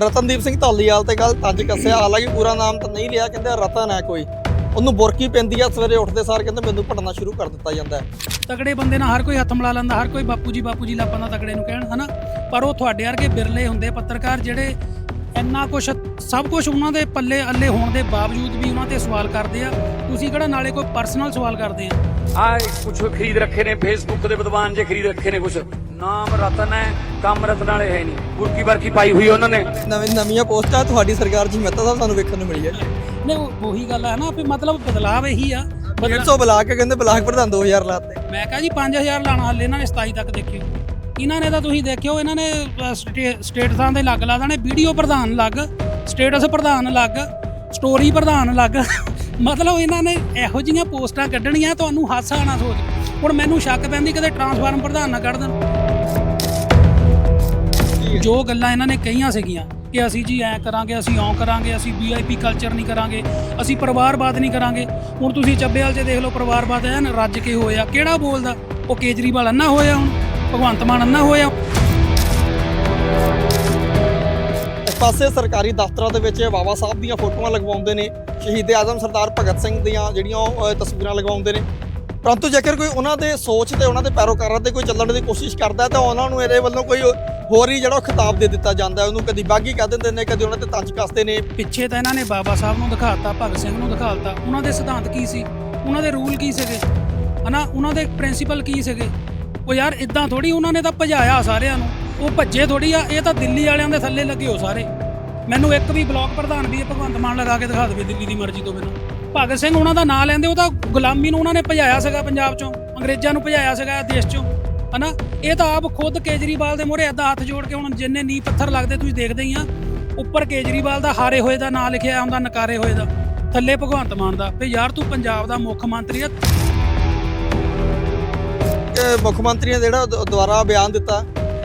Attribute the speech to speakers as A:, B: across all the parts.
A: ਰਤਨਦੀਪ ਸਿੰਘ ਧਾਲੀਵਾਲ ਤੇ ਗੱਲ ਤੰਜ ਕੱਸਿਆ। ਹਾਲਾਂਕਿ ਪੂਰਾ ਨਾਮ ਤਾਂ ਨਹੀਂ ਲਿਆ ਕਹਿੰਦੇ ਰਤਨ ਹੈ ਕੋਈ। ਉਹਨੂੰ ਬੁਰਕੀ ਪੈਂਦੀ ਆ ਸਵੇਰੇ ਉੱਠਦੇ ਸਾਰ ਕਹਿੰਦੇ ਮੈਨੂੰ ਪੜਨਾ ਸ਼ੁਰੂ ਕਰ ਦਿੱਤਾ ਜਾਂਦਾ ਹੈ।
B: ਤਗੜੇ ਬੰਦੇ ਨਾਲ ਹਰ ਕੋਈ ਹੱਥ ਮਿਲਾ ਲੈਂਦਾ ਹਰ ਕੋਈ ਬਾਪੂ ਜੀ ਬਾਪੂ ਜੀ ਲਾਪਾਂ ਤਗੜੇ ਨੂੰ ਕਹਿਣ ਹਨਾ? ਪਰ ਉਹ ਤੁਹਾਡੇ ਵਰਗੇ ਬਿਰਲੇ ਹੁੰਦੇ ਪੱਤਰਕਾਰ ਜਿਹੜੇ ਇੰਨਾ ਕੁਝ ਸਭ ਕੁਝ ਉਹਨਾਂ ਦੇ ਪੱਲੇ ਅੱਲੇ ਹੋਣ ਦੇ ਬਾਵਜੂਦ ਵੀ ਉਹਨਾਂ ਤੇ ਸਵਾਲ ਕਰਦੇ ਆ। ਤੁਸੀਂ ਕਿਹੜਾ ਨਾਲੇ ਕੋਈ ਪਰਸਨਲ ਸਵਾਲ ਕਰਦੇ ਆ?
C: ਆ ਕੁਝ ਖਰੀਦ ਰੱਖੇ ਨੇ ਫੇਸਬੁੱਕ ਦੇ ਵਿਦਵਾਨ ਜੇ ਖਰੀਦ ਰੱਖੇ ਨੇ ਕੁਝ ਨਾਮ ਰਤਨ ਹੈ ਕੰਮ ਰਤਨ ਵਾਲੇ ਹੈ ਨਹੀਂ। ਬੁਰਕੀ ਬਰਕੀ ਪਾਈ ਹੋਈ ਉਹਨਾਂ ਨੇ।
A: ਨਵੀਂ ਨਵੀਆਂ ਪੋਸਟਾਂ ਤੁਹਾਡੀ ਸਰਕਾਰ ਜੀ ਮਹਿਤਾ ਸਾਹਿਬ ਸਾਨੂੰ ਵੇਖਣ ਨੂੰ ਮਿਲੀ ਹੈ
B: ਨਹੀਂ ਉਹ- ਉਹੀ ਗੱਲ ਹੈ ਨਾ ਵੀ ਮਤਲਬ ਬਦਲਾਵ ਇਹੀ ਆ। ਬਦਲਾ-
A: 150 ਬਲਾਕ ਕਹਿੰਦੇ ਬਲਾਕ ਪ੍ਰਧਾਨ 2000 ਲਾਤੇ।
B: ਮੈਂ ਕਹਾਂ ਜੀ 5000 ਲਾਣਾ ਹੱਲੇ ਇਹਨਾਂ ਨੇ 27 ਤੱਕ ਦੇਖਿਓ। ਇਹਨਾਂ ਨੇ ਤਾਂ ਤੁਸੀਂ ਦੇਖਿਓ ਇਹਨਾਂ ਨੇ ਸਟੇਟਸਾਂ ਦੇ ਲੱਗ ਲਾ ਦੇਣੇ ਵੀਡੀਓ ਪ੍ਰਧਾਨ ਲੱਗ ਸਟੇਟਸ ਪ੍ਰਧਾਨ ਲੱਗ ਸਟੋਰੀ ਪ੍ਰਧਾਨ ਲੱਗ। ਮਤਲਬ ਇਹਨਾਂ ਨੇ ਇਹੋ ਜਿਹੀਆਂ ਪੋਸਟਾਂ ਕੱਢਣੀਆਂ ਤੁਹਾਨੂੰ ਹਾਸਾ ਆਣਾ ਸੋਚ ਹੁਣ ਮੈਨੂੰ ਸ਼ੱਕ ਪੈਂਦੀ ਕਿਤੇ ਟਰਾਂਸਫਾਰਮ ਪ੍ਰਧਾਨ ਨਾ ਕੱਢ ਦੇਣ। ਜੋ ਗੱਲਾਂ ਇਹਨਾਂ ਨੇ ਕਹੀਆਂ ਸੀਗੀਆਂ ਕਿ ਅਸੀਂ ਜੀ ਐ ਕਰਾਂਗੇ ਅਸੀਂ ਓਂ ਕਰਾਂਗੇ ਅਸੀਂ ਵੀਆਈਪੀ ਕਲਚਰ ਨਹੀਂ ਕਰਾਂਗੇ ਅਸੀਂ ਪਰਿਵਾਰਵਾਦ ਨਹੀਂ ਕਰਾਂਗੇ। ਹੁਣ ਤੁਸੀਂ ਚੱਬੇਵਾਲ 'ਚ ਦੇਖ ਲਓ ਪਰਿਵਾਰਵਾਦ ਐਨ ਰੱਜ ਕੇ ਹੋਇਆ। ਕਿਹੜਾ ਬੋਲਦਾ? ਉਹ ਕੇਜਰੀਵਾਲ ਅੰਨਾ ਹੋਇਆ ਹੁਣ ਭਗਵੰਤ ਮਾਨ ਅੰਨਾ ਹੋਇਆ।
A: ਇਸ ਪਾਸੇ ਸਰਕਾਰੀ ਦਫ਼ਤਰਾਂ ਦੇ ਵਿੱਚ ਬਾਬਾ ਸਾਹਿਬ ਦੀਆਂ ਫੋਟੋਆਂ ਲਗਵਾਉਂਦੇ ਨੇ ਸ਼ਹੀਦ ਆਜ਼ਮ ਸਰਦਾਰ ਭਗਤ ਸਿੰਘ ਦੀਆਂ ਜਿਹੜੀਆਂ ਉਹ, ਤਸਵੀਰਾਂ ਲਗਵਾਉਂਦੇ ਨੇ। ਪਰੰਤੂ ਜੇਕਰ ਕੋਈ ਉਹਨਾਂ ਦੇ ਸੋਚ ਤੇ ਉਹਨਾਂ ਦੇ ਪੈਰੋਕਾਰਾਂ ਤੇ ਕੋਈ ਚੱਲਣ ਦੀ ਕੋਸ਼ਿਸ਼ ਕਰਦਾ ਤਾਂ ਉਹਨਾਂ ਨੂੰ ਇਹਦੇ ਵੱਲੋਂ ਕੋਈ ਹੋਰ ਹੀ ਜਿਹੜਾ ਖਿਤਾਬ ਦੇ ਦਿੱਤਾ ਜਾਂਦਾ ਉਹਨੂੰ ਕਦੀ ਬਾਗੀ ਕਹਿ ਦਿੰਦੇ ਨੇ, ਕਦੀ ਉਹਨਾਂ ਤੇ ਤੰਜ ਕੱਸਦੇ ਨੇ।
B: ਪਿੱਛੇ ਤਾਂ ਇਹਨਾਂ ਨੇ ਬਾਬਾ ਸਾਹਿਬ ਨੂੰ ਦਿਖਾਤਾ, ਭਗਤ ਸਿੰਘ ਨੂੰ ਦਿਖਾਤਾ। ਉਹਨਾਂ ਦੇ ਸਿਧਾਂਤ ਕੀ ਸੀ? ਉਹਨਾਂ ਦੇ ਰੂਲ ਕੀ ਸੀਗੇ? ਹਨਾ, ਉਹਨਾਂ ਦੇ ਪ੍ਰਿੰਸੀਪਲ ਕੀ ਸੀਗੇ? ਉਹ ਯਾਰ ਇਦਾਂ ਥੋੜੀ ਉਹਨਾਂ ਨੇ ਤਾਂ ਭਜਾਇਆ ਸਾਰਿਆਂ ਨੂੰ। ਉਹ ਭੱਜੇ ਥੋੜੀ ਆ, ਇਹ ਤਾਂ ਦਿੱਲੀ ਵਾਲਿਆਂ ਦੇ ਥੱਲੇ ਲੱਗੇ ਹੋ ਸਾਰੇ। ਮੈਨੂੰ ਇੱਕ ਵੀ ਬਲਾਕ ਪ੍ਰਧਾਨ ਵੀ ਭਗਵੰਤ ਮਾਨ ਲਗਾ ਕੇ ਦਿਖਾ ਦੇਵੇ ਦਿੱਲੀ ਦੀ ਮਰਜ਼ੀ ਤੋਂ ਮੈਨੂੰ ਭਗਤ ਸਿੰਘ ਉਹਨਾਂ ਦਾ ਨਾਂ ਲੈਂਦੇ, ਉਹ ਤਾਂ ਗੁਲਾਮੀ ਨੂੰ ਉਹਨਾਂ ਨੇ ਭਜਾਇਆ ਸੀਗਾ ਪੰਜਾਬ ਚੋਂ, ਅੰਗਰੇਜ਼ਾਂ ਨੂੰ ਭਜਾਇਆ ਸੀਗਾ, ਦੇਸ਼ ਚੋਂ। ਹਨਾ? ਇਹ ਤਾਂ ਆਪ ਖੁਦ ਕੇਜਰੀਵਾਲ ਦੇ ਮੂਹਰੇ ਏਦਾਂ ਹੱਥ ਜੋੜ ਕੇ ਹੁਣ ਜਿੰਨੇ ਨੀ ਪੱਥਰ ਲੱਗਦੇ ਤੁਸੀਂ ਦੇਖਦੇ ਹੀ ਆ ਉੱਪਰ ਕੇਜਰੀਵਾਲ ਦਾ ਹਾਰੇ ਹੋਏ ਦਾ ਨਾਂ ਲਿਖਿਆ ਹੁੰਦਾ ਨਕਾਰੇ ਹੋਏ ਦਾ ਥੱਲੇ ਭਗਵੰਤ ਮਾਨ ਦਾ। ਵੀ ਯਾਰ ਤੂੰ ਪੰਜਾਬ ਦਾ ਮੁੱਖ ਮੰਤਰੀ ਆ।
A: ਕਿ ਮੁੱਖ ਮੰਤਰੀ ਨੇ ਜਿਹੜਾ ਦ- ਦੁਬਾਰਾ ਬਿਆਨ ਦਿੱਤਾ